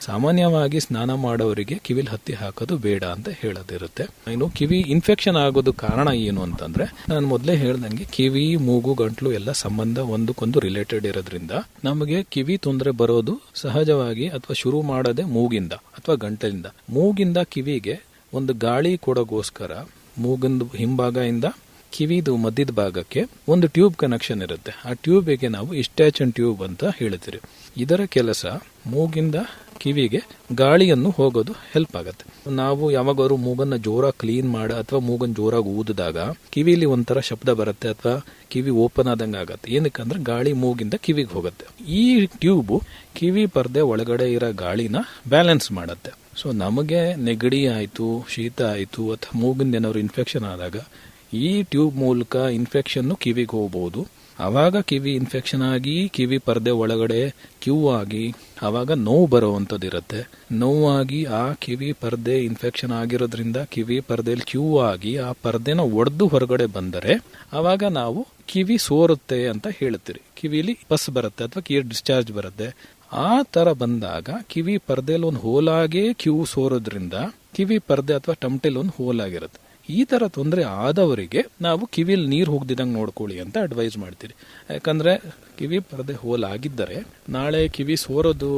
ಸಾಮಾನ್ಯವಾಗಿ ಸ್ನಾನ ಮಾಡೋರಿಗೆ ಕಿವಿಲ್ ಹತ್ತಿ ಹಾಕೋದು ಬೇಡ ಅಂತ ಹೇಳೋದಿರುತ್ತೆ. ಇನ್ನು ಕಿವಿ ಇನ್ಫೆಕ್ಷನ್ ಆಗೋದು ಕಾರಣ ಏನು ಅಂತಂದ್ರೆ, ನಾನು ಮೊದಲೇ ಹೇಳ್ದಂಗೆ ಕಿವಿ, ಮೂಗು, ಗಂಟ್ಲು ಎಲ್ಲ ಸಂಬಂಧ ಒಂದಕ್ಕೊಂದು ರಿಲೇಟೆಡ್ ಇರೋದ್ರಿಂದ ನಮಗೆ ಕಿವಿ ತೊಂದರೆ ಬರೋದು ಸಹಜವಾಗಿ ಅಥವಾ ಶುರು ಮಾಡೋದೇ ಮೂಗಿಂದ ಅಥವಾ ಗಂಟಲಿಂದ. ಮೂಗಿಂದ ಕಿವಿಗೆ ಒಂದು ಗಾಳಿ ಕೊಡೋಗೋಸ್ಕರ, ಮೂಗಿಂದ ಹಿಂಭಾಗದಿಂದ ಕಿವಿದು ಮಧ್ಯದ ಭಾಗಕ್ಕೆ ಒಂದು ಟ್ಯೂಬ್ ಕನೆಕ್ಷನ್ ಇರುತ್ತೆ. ಆ ಟ್ಯೂಬಿಗೆ ನಾವು ಇಸ್ಟ್ಯಾಚನ್ ಟ್ಯೂಬ್ ಅಂತ ಹೇಳ್ತೀರಿ ಇದರ ಕೆಲಸ ಮೂಗಿಂದ ಕಿವಿಗೆ ಗಾಳಿಯನ್ನು ಹೋಗೋದು ಹೆಲ್ಪ್ ಆಗುತ್ತೆ. ನಾವು ಯಾವಾಗಾದ್ರು ಮೂಗನ್ನ ಜೋರಾಗಿ ಕ್ಲೀನ್ ಮಾಡ ಅಥವಾ ಮೂಗನ್ನ ಜೋರಾಗಿ ಊದಿದಾಗ ಕಿವಿಲಿ ಒಂಥರ ಶಬ್ದ ಬರುತ್ತೆ ಅಥವಾ ಕಿವಿ ಓಪನ್ ಆದಂಗೆ ಆಗತ್ತೆ. ಏನಕ್ಕಂದ್ರೆ ಗಾಳಿ ಮೂಗಿಂದ ಕಿವಿಗೆ ಹೋಗುತ್ತೆ. ಈ ಟ್ಯೂಬು ಕಿವಿ ಪರದೆ ಒಳಗಡೆ ಇರೋ ಗಾಳಿನ ಬ್ಯಾಲೆನ್ಸ್ ಮಾಡುತ್ತೆ. ಸೊ ನಮಗೆ ನೆಗಡಿ ಆಯಿತು, ಶೀತ ಆಯಿತು, ಅಥವಾ ಮೂಗಿಂದ ಏನಾದ್ರು ಇನ್ಫೆಕ್ಷನ್ ಆದಾಗ ಈ ಟ್ಯೂಬ್ ಮೂಲಕ ಇನ್ಫೆಕ್ಷನ್ ಕಿವಿಗೆ ಹೋಗ್ಬೋದು. ಆವಾಗ ಕಿವಿ ಇನ್ಫೆಕ್ಷನ್ ಆಗಿ, ಕಿವಿ ಪರದೆ ಒಳಗಡೆ ಕ್ಯೂ ಆಗಿ ಆವಾಗ ನೋವು ಬರುವಂಥದ್ದು ಇರುತ್ತೆ ನೋವಾಗಿ ಆ ಕಿವಿ ಪರದೆ ಇನ್ಫೆಕ್ಷನ್ ಆಗಿರೋದ್ರಿಂದ ಕಿವಿ ಪರ್ದೆಯಲ್ಲಿ ಕ್ಯೂ ಆಗಿ ಆ ಪರ್ದೆನ ಒಡೆದು ಹೊರಗಡೆ ಬಂದರೆ ಆವಾಗ ನಾವು ಕಿವಿ ಸೋರುತ್ತೆ ಅಂತ ಹೇಳ್ತೀರಿ ಕಿವಿಲಿ ಪಸ್ ಬರುತ್ತೆ ಅಥವಾ ಕಿವಿ ಡಿಸ್ಚಾರ್ಜ್ ಬರುತ್ತೆ. ಆ ತರ ಬಂದಾಗ ಕಿವಿ ಪರದೆಲಿ ಒಂದು ಹೋಲಾಗೆ ಕ್ಯೂ ಸೋರೋದ್ರಿಂದ ಕಿವಿ ಪರದೆ ಅಥವಾ ಟಮಟೆಲ್ ಒಂದು ಹೋಲ್ ಆಗಿರುತ್ತೆ ಈ ತರ ತೊಂದರೆ ಆದವರಿಗೆ ನಾವು ಕಿವಿಲ್ ನೀರು ಹೋಗ್ದಿದಂಗೆ ನೋಡ್ಕೊಳ್ಳಿ ಅಂತ ಅಡ್ವೈಸ್ ಮಾಡ್ತೀರಿ. ಯಾಕಂದ್ರೆ ಕಿವಿ ಪರದೆ ಹೋಲ್ ಆಗಿದ್ದರೆ ನಾಳೆ ಕಿವಿ ಸೋರೋದು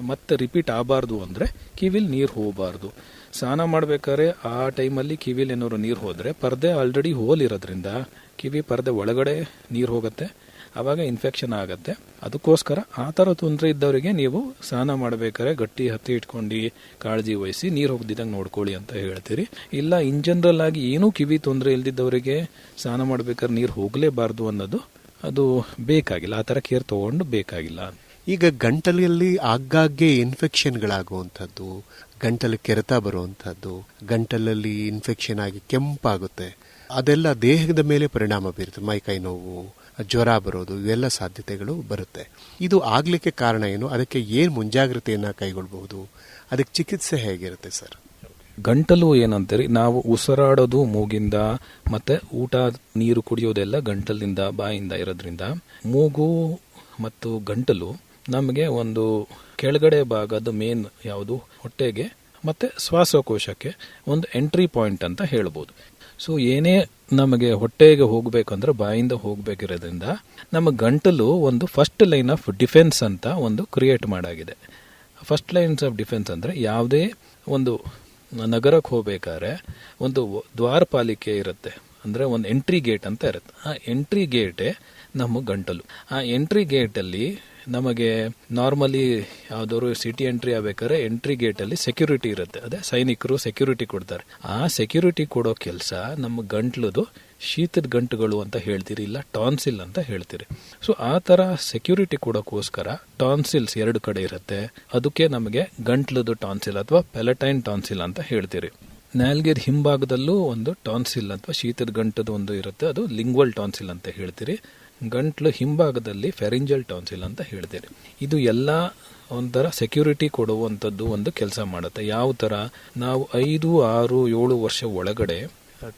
ಮತ್ತೆ ರಿಪೀಟ್ ಆಗಬಾರ್ದು ಅಂದ್ರೆ ಕಿವಿಲ್ ನೀರು ಹೋಗಬಾರ್ದು. ಸ್ನಾನ ಮಾಡ್ಬೇಕಾದ್ರೆ ಆ ಟೈಮಲ್ಲಿ ಕಿವಿಲ್ ಏನಾದ್ರು ನೀರು ಹೋದರೆ ಪರದೆ ಆಲ್ರೆಡಿ ಹೋಲ್ ಇರೋದ್ರಿಂದ ಕಿವಿ ಪರದೆ ಒಳಗಡೆ ನೀರು ಹೋಗುತ್ತೆ. ಆವಾಗ ಇನ್ಫೆಕ್ಷನ್ ಆಗುತ್ತೆ. ಅದಕ್ಕೋಸ್ಕರ ಆ ಥರ ತೊಂದರೆ ಇದ್ದವರಿಗೆ ನೀವು ಸ್ನಾನ ಮಾಡಬೇಕಾದ್ರೆ ಗಟ್ಟಿ ಹತ್ತಿ ಇಟ್ಕೊಂಡು ಕಾಳಜಿ ವಹಿಸಿ ನೀರು ಹೋಗ್ದಿದ್ದಂಗೆ ನೋಡ್ಕೊಳ್ಳಿ ಅಂತ ಹೇಳ್ತೀರಿ. ಇಲ್ಲ ಇನ್ ಜನರಲ್ ಆಗಿ ಏನೂ ಕಿವಿ ತೊಂದರೆ ಇಲ್ದಿದ್ದವರಿಗೆ ಸ್ನಾನ ಮಾಡ್ಬೇಕಾದ್ರೆ ನೀರು ಹೋಗಲೇಬಾರ್ದು ಅನ್ನೋದು ಅದು ಬೇಕಾಗಿಲ್ಲ. ಆ ಥರ ಕೇರ್ ತೊಗೊಂಡು ಬೇಕಾಗಿಲ್ಲ. ಈಗ ಗಂಟಲಲ್ಲಿ ಆಗಾಗ್ಗೆ ಇನ್ಫೆಕ್ಷನ್ಗಳಾಗುವಂಥದ್ದು ಗಂಟಲು ಕೆರೆತ ಬರುವಂಥದ್ದು, ಗಂಟಲಲ್ಲಿ ಇನ್ಫೆಕ್ಷನ್ ಆಗಿ ಕೆಂಪಾಗುತ್ತೆ, ಅದೆಲ್ಲ ದೇಹದ ಮೇಲೆ ಪರಿಣಾಮ ಬೀರುತ್ತೆ ಮೈಕೈ ನೋವು ಜ್ವರ ಬರೋದು, ಇವೆಲ್ಲ ಸಾಧ್ಯತೆಗಳು ಬರುತ್ತೆ. ಇದು ಆಗಲಿಕ್ಕೆ ಕಾರಣ ಏನು? ಅದಕ್ಕೆ ಏನು ಮುಂಜಾಗ್ರತೆಯನ್ನು ಕೈಗೊಳ್ಳಬಹುದು ಅದಕ್ಕೆ ಚಿಕಿತ್ಸೆ ಹೇಗಿರುತ್ತೆ ಸರ್? ಗಂಟಲು ಏನಂತೀರಿ ನಾವು ಉಸಿರಾಡೋದು ಮೂಗಿಂದ, ಮತ್ತೆ ಊಟ ನೀರು ಕುಡಿಯೋದೆಲ್ಲ ಗಂಟಲಿಂದ, ಬಾಯಿಂದ ಇರೋದ್ರಿಂದ ಮೂಗು ಮತ್ತು ಗಂಟಲು ನಮಗೆ ಒಂದು ಕೆಳಗಡೆ ಭಾಗದ ಮೇನ್ ಯಾವುದು? ಹೊಟ್ಟೆಗೆ, ಮತ್ತೆ ಶ್ವಾಸಕೋಶಕ್ಕೆ ಒಂದು ಎಂಟ್ರಿ ಪಾಯಿಂಟ್ ಅಂತ ಹೇಳ್ಬೋದು. ಸೊ ಏನೇ ನಮಗೆ ಹೊಟ್ಟೆಗೆ ಹೋಗ್ಬೇಕಂದ್ರೆ ಬಾಯಿಂದ ಹೋಗಬೇಕಿರೋದ್ರಿಂದ ನಮ್ಮ ಗಂಟಲು ಒಂದು ಫಸ್ಟ್ ಲೈನ್ ಆಫ್ ಡಿಫೆನ್ಸ್ ಅಂತ ಒಂದು ಕ್ರಿಯೇಟ್ ಮಾಡಾಗಿದೆ. ಫಸ್ಟ್ ಲೈನ್ಸ್ ಆಫ್ ಡಿಫೆನ್ಸ್ ಅಂದ್ರೆ ಯಾವುದೇ ಒಂದು ನಗರಕ್ಕೆ ಹೋಗ್ಬೇಕಾದ್ರೆ ಒಂದು ದ್ವಾರಪಾಲಿಕೆ ಇರುತ್ತೆ. ಅಂದ್ರೆ ಒಂದು ಎಂಟ್ರಿ ಗೇಟ್ ಅಂತ ಇರುತ್ತೆ. ಆ ಎಂಟ್ರಿ ಗೇಟೇ ನಮ್ಮ ಗಂಟಲು. ಆ ಎಂಟ್ರಿ ಗೇಟಲ್ಲಿ ನಮಗೆ ನಾರ್ಮಲಿ ಯಾವ್ದಾದ್ರು ಸಿಟಿ ಎಂಟ್ರಿ ಆಗ್ಬೇಕಾದ್ರೆ ಎಂಟ್ರಿ ಗೇಟ್ ಅಲ್ಲಿ ಸೆಕ್ಯೂರಿಟಿ ಇರುತ್ತೆ. ಅದೇ ಸೈನಿಕರು ಸೆಕ್ಯೂರಿಟಿ ಕೊಡ್ತಾರೆ. ಆ ಸೆಕ್ಯೂರಿಟಿ ಕೊಡೋ ಕೆಲಸ ನಮ್ಮ ಗಂಟ್ಲದು ಶೀತದ ಗಂಟುಗಳು ಅಂತ ಹೇಳ್ತೀರಿ, ಇಲ್ಲ ಟಾನ್ಸಿಲ್ ಅಂತ ಹೇಳ್ತೀರಿ. ಸೊ ಆ ತರ ಸೆಕ್ಯೂರಿಟಿ ಕೊಡೋಕ್ಕೋಸ್ಕರ ಟಾನ್ಸಿಲ್ಸ್ ಎರಡು ಕಡೆ ಇರುತ್ತೆ. ಅದಕ್ಕೆ ನಮಗೆ ಗಂಟ್ಲದು ಟಾನ್ಸಿಲ್ ಅಥವಾ ಪೆಲಟೈನ್ ಟಾನ್ಸಿಲ್ ಅಂತ ಹೇಳ್ತೀರಿ. ನಾಲ್ಗೆದ ಹಿಂಭಾಗದಲ್ಲೂ ಒಂದು ಟಾನ್ಸಿಲ್ ಅಥವಾ ಶೀತದ ಗಂಟದ ಒಂದು ಇರುತ್ತೆ. ಅದು ಲಿಂಗ್ವಲ್ ಟಾನ್ಸಿಲ್ ಅಂತ ಹೇಳ್ತೀರಿ. ಗಂಟ್ಲು ಹಿಂಭಾಗದಲ್ಲಿ ಫೆರಿಂಜಲ್ ಟೌನ್ಸಿಲ್ ಅಂತ ಹೇಳ್ತೀರಿ ಇದು ಎಲ್ಲ ಒಂಥರ ಸೆಕ್ಯೂರಿಟಿ ಕೊಡುವಂಥದ್ದು ಒಂದು ಕೆಲಸ ಮಾಡುತ್ತೆ. ಯಾವ ಥರ? ನಾವು ಐದು, ಆರು, ಏಳು ವರ್ಷ ಒಳಗಡೆ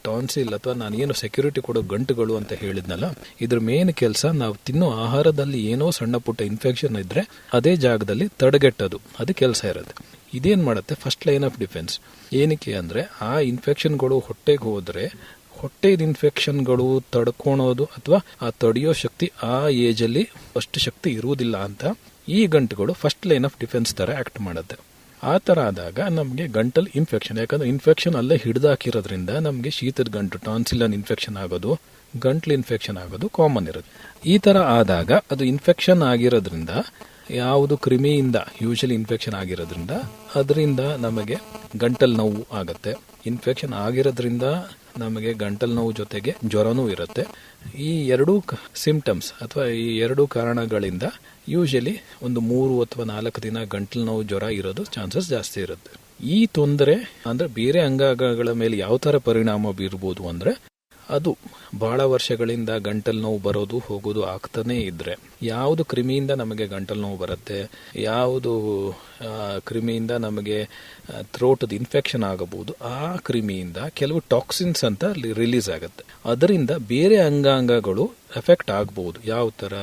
ಟಾನ್ಸಿಲ್ ಅಥವಾ ನಾನು ಏನು ಸೆಕ್ಯೂರಿಟಿ ಕೊಡೋ ಗಂಟುಗಳು ಅಂತ ಹೇಳಿದ್ನಲ್ಲ, ಇದ್ರ ಮೇನ್ ಕೆಲಸ ನಾವು ತಿನ್ನೋ ಆಹಾರದಲ್ಲಿ ಏನೋ ಸಣ್ಣ ಪುಟ್ಟ ಇನ್ಫೆಕ್ಷನ್ ಇದ್ರೆ ಅದೇ ಜಾಗದಲ್ಲಿ ತಡೆಗಟ್ಟೋದು. ಅದು ಕೆಲಸ ಇರುತ್ತೆ. ಇದೇನ್ ಮಾಡುತ್ತೆ? ಫಸ್ಟ್ ಲೈನ್ ಆಫ್ ಡಿಫೆನ್ಸ್ ಏನಕ್ಕೆ ಅಂದ್ರೆ ಆ ಇನ್ಫೆಕ್ಷನ್ಗಳು ಹೊಟ್ಟೆಗೆ ಹೋದ್ರೆ ಹೊಟ್ಟೆದ ಇನ್ಫೆಕ್ಷನ್ಗಳು ತಡ್ಕೊಳೋದು ಅಥವಾ ಆ ತಡೆಯೋ ಶಕ್ತಿ ಆ ಏಜ್ ಅಲ್ಲಿ ಅಷ್ಟು ಶಕ್ತಿ ಇರುವುದಿಲ್ಲ ಅಂತ ಈ ಗಂಟುಗಳು ಫಸ್ಟ್ ಲೈನ್ ಆಫ್ ಡಿಫೆನ್ಸ್ ತರ ಆಕ್ಟ್ ಮಾಡುತ್ತೆ. ಆ ತರ ಆದಾಗ ನಮಗೆ ಗಂಟಲ್ ಇನ್ಫೆಕ್ಷನ್, ಯಾಕಂದ್ರೆ ಇನ್ಫೆಕ್ಷನ್ ಅಲ್ಲೇ ಹಿಡಿದಾಕಿರೋದ್ರಿಂದ ನಮಗೆ ಶೀತದ ಗಂಟು, ಟಾನ್ಸಿಲನ್ ಇನ್ಫೆಕ್ಷನ್ ಆಗೋದು, ಗಂಟ್ಲು ಇನ್ಫೆಕ್ಷನ್ ಆಗೋದು ಕಾಮನ್ ಇರುತ್ತೆ. ಈ ತರ ಆದಾಗ ಅದು ಇನ್ಫೆಕ್ಷನ್ ಆಗಿರೋದ್ರಿಂದ, ಯಾವುದು ಕ್ರಿಮಿಯಿಂದ ಯೂಶಲಿ ಇನ್ಫೆಕ್ಷನ್ ಆಗಿರೋದ್ರಿಂದ, ಅದರಿಂದ ನಮಗೆ ಗಂಟಲ್ ನೋವು ಆಗುತ್ತೆ. ಇನ್ಫೆಕ್ಷನ್ ಆಗಿರೋದ್ರಿಂದ ನಮಗೆ ಗಂಟಲು ನೋವು ಜೊತೆಗೆ ಜ್ವರನೂ ಇರುತ್ತೆ. ಈ ಎರಡೂ ಸಿಂಪ್ಟಮ್ಸ್ ಅಥವಾ ಈ ಎರಡೂ ಕಾರಣಗಳಿಂದ ಯೂಶಲಿ ಒಂದು ಮೂರು ಅಥವಾ ನಾಲ್ಕು ದಿನ ಗಂಟಲು ನೋವು ಜ್ವರ ಇರೋದು ಚಾನ್ಸಸ್ ಜಾಸ್ತಿ ಇರುತ್ತೆ. ಈ ತೊಂದರೆ ಅಂದ್ರೆ ಬೇರೆ ಅಂಗಗಳ ಮೇಲೆ ಯಾವ ತರ ಪರಿಣಾಮ ಬೀರ್ಬೋದು ಅಂದ್ರೆ ಅದು ಬಹಳ ವರ್ಷಗಳಿಂದ ಗಂಟಲು ನೋವು ಬರೋದು, ಹೋಗೋದು ಆಗ್ತಾನೆ ಇದ್ರೆ. ಯಾವುದು ಕ್ರಿಮಿಯಿಂದ ನಮಗೆ ಗಂಟಲು ನೋವು ಬರುತ್ತೆ, ಯಾವುದು ಕ್ರಿಮಿಯಿಂದ ನಮಗೆ ಥ್ರೋಟದ ಇನ್ಫೆಕ್ಷನ್ ಆಗಬಹುದು, ಆ ಕ್ರಿಮಿಯಿಂದ ಕೆಲವು ಟಾಕ್ಸಿನ್ಸ್ ಅಂತ ರಿಲೀಸ್ ಆಗುತ್ತೆ. ಅದರಿಂದ ಬೇರೆ ಅಂಗಾಂಗಗಳು ಎಫೆಕ್ಟ್ ಆಗಬಹುದು. ಯಾವ ತರ?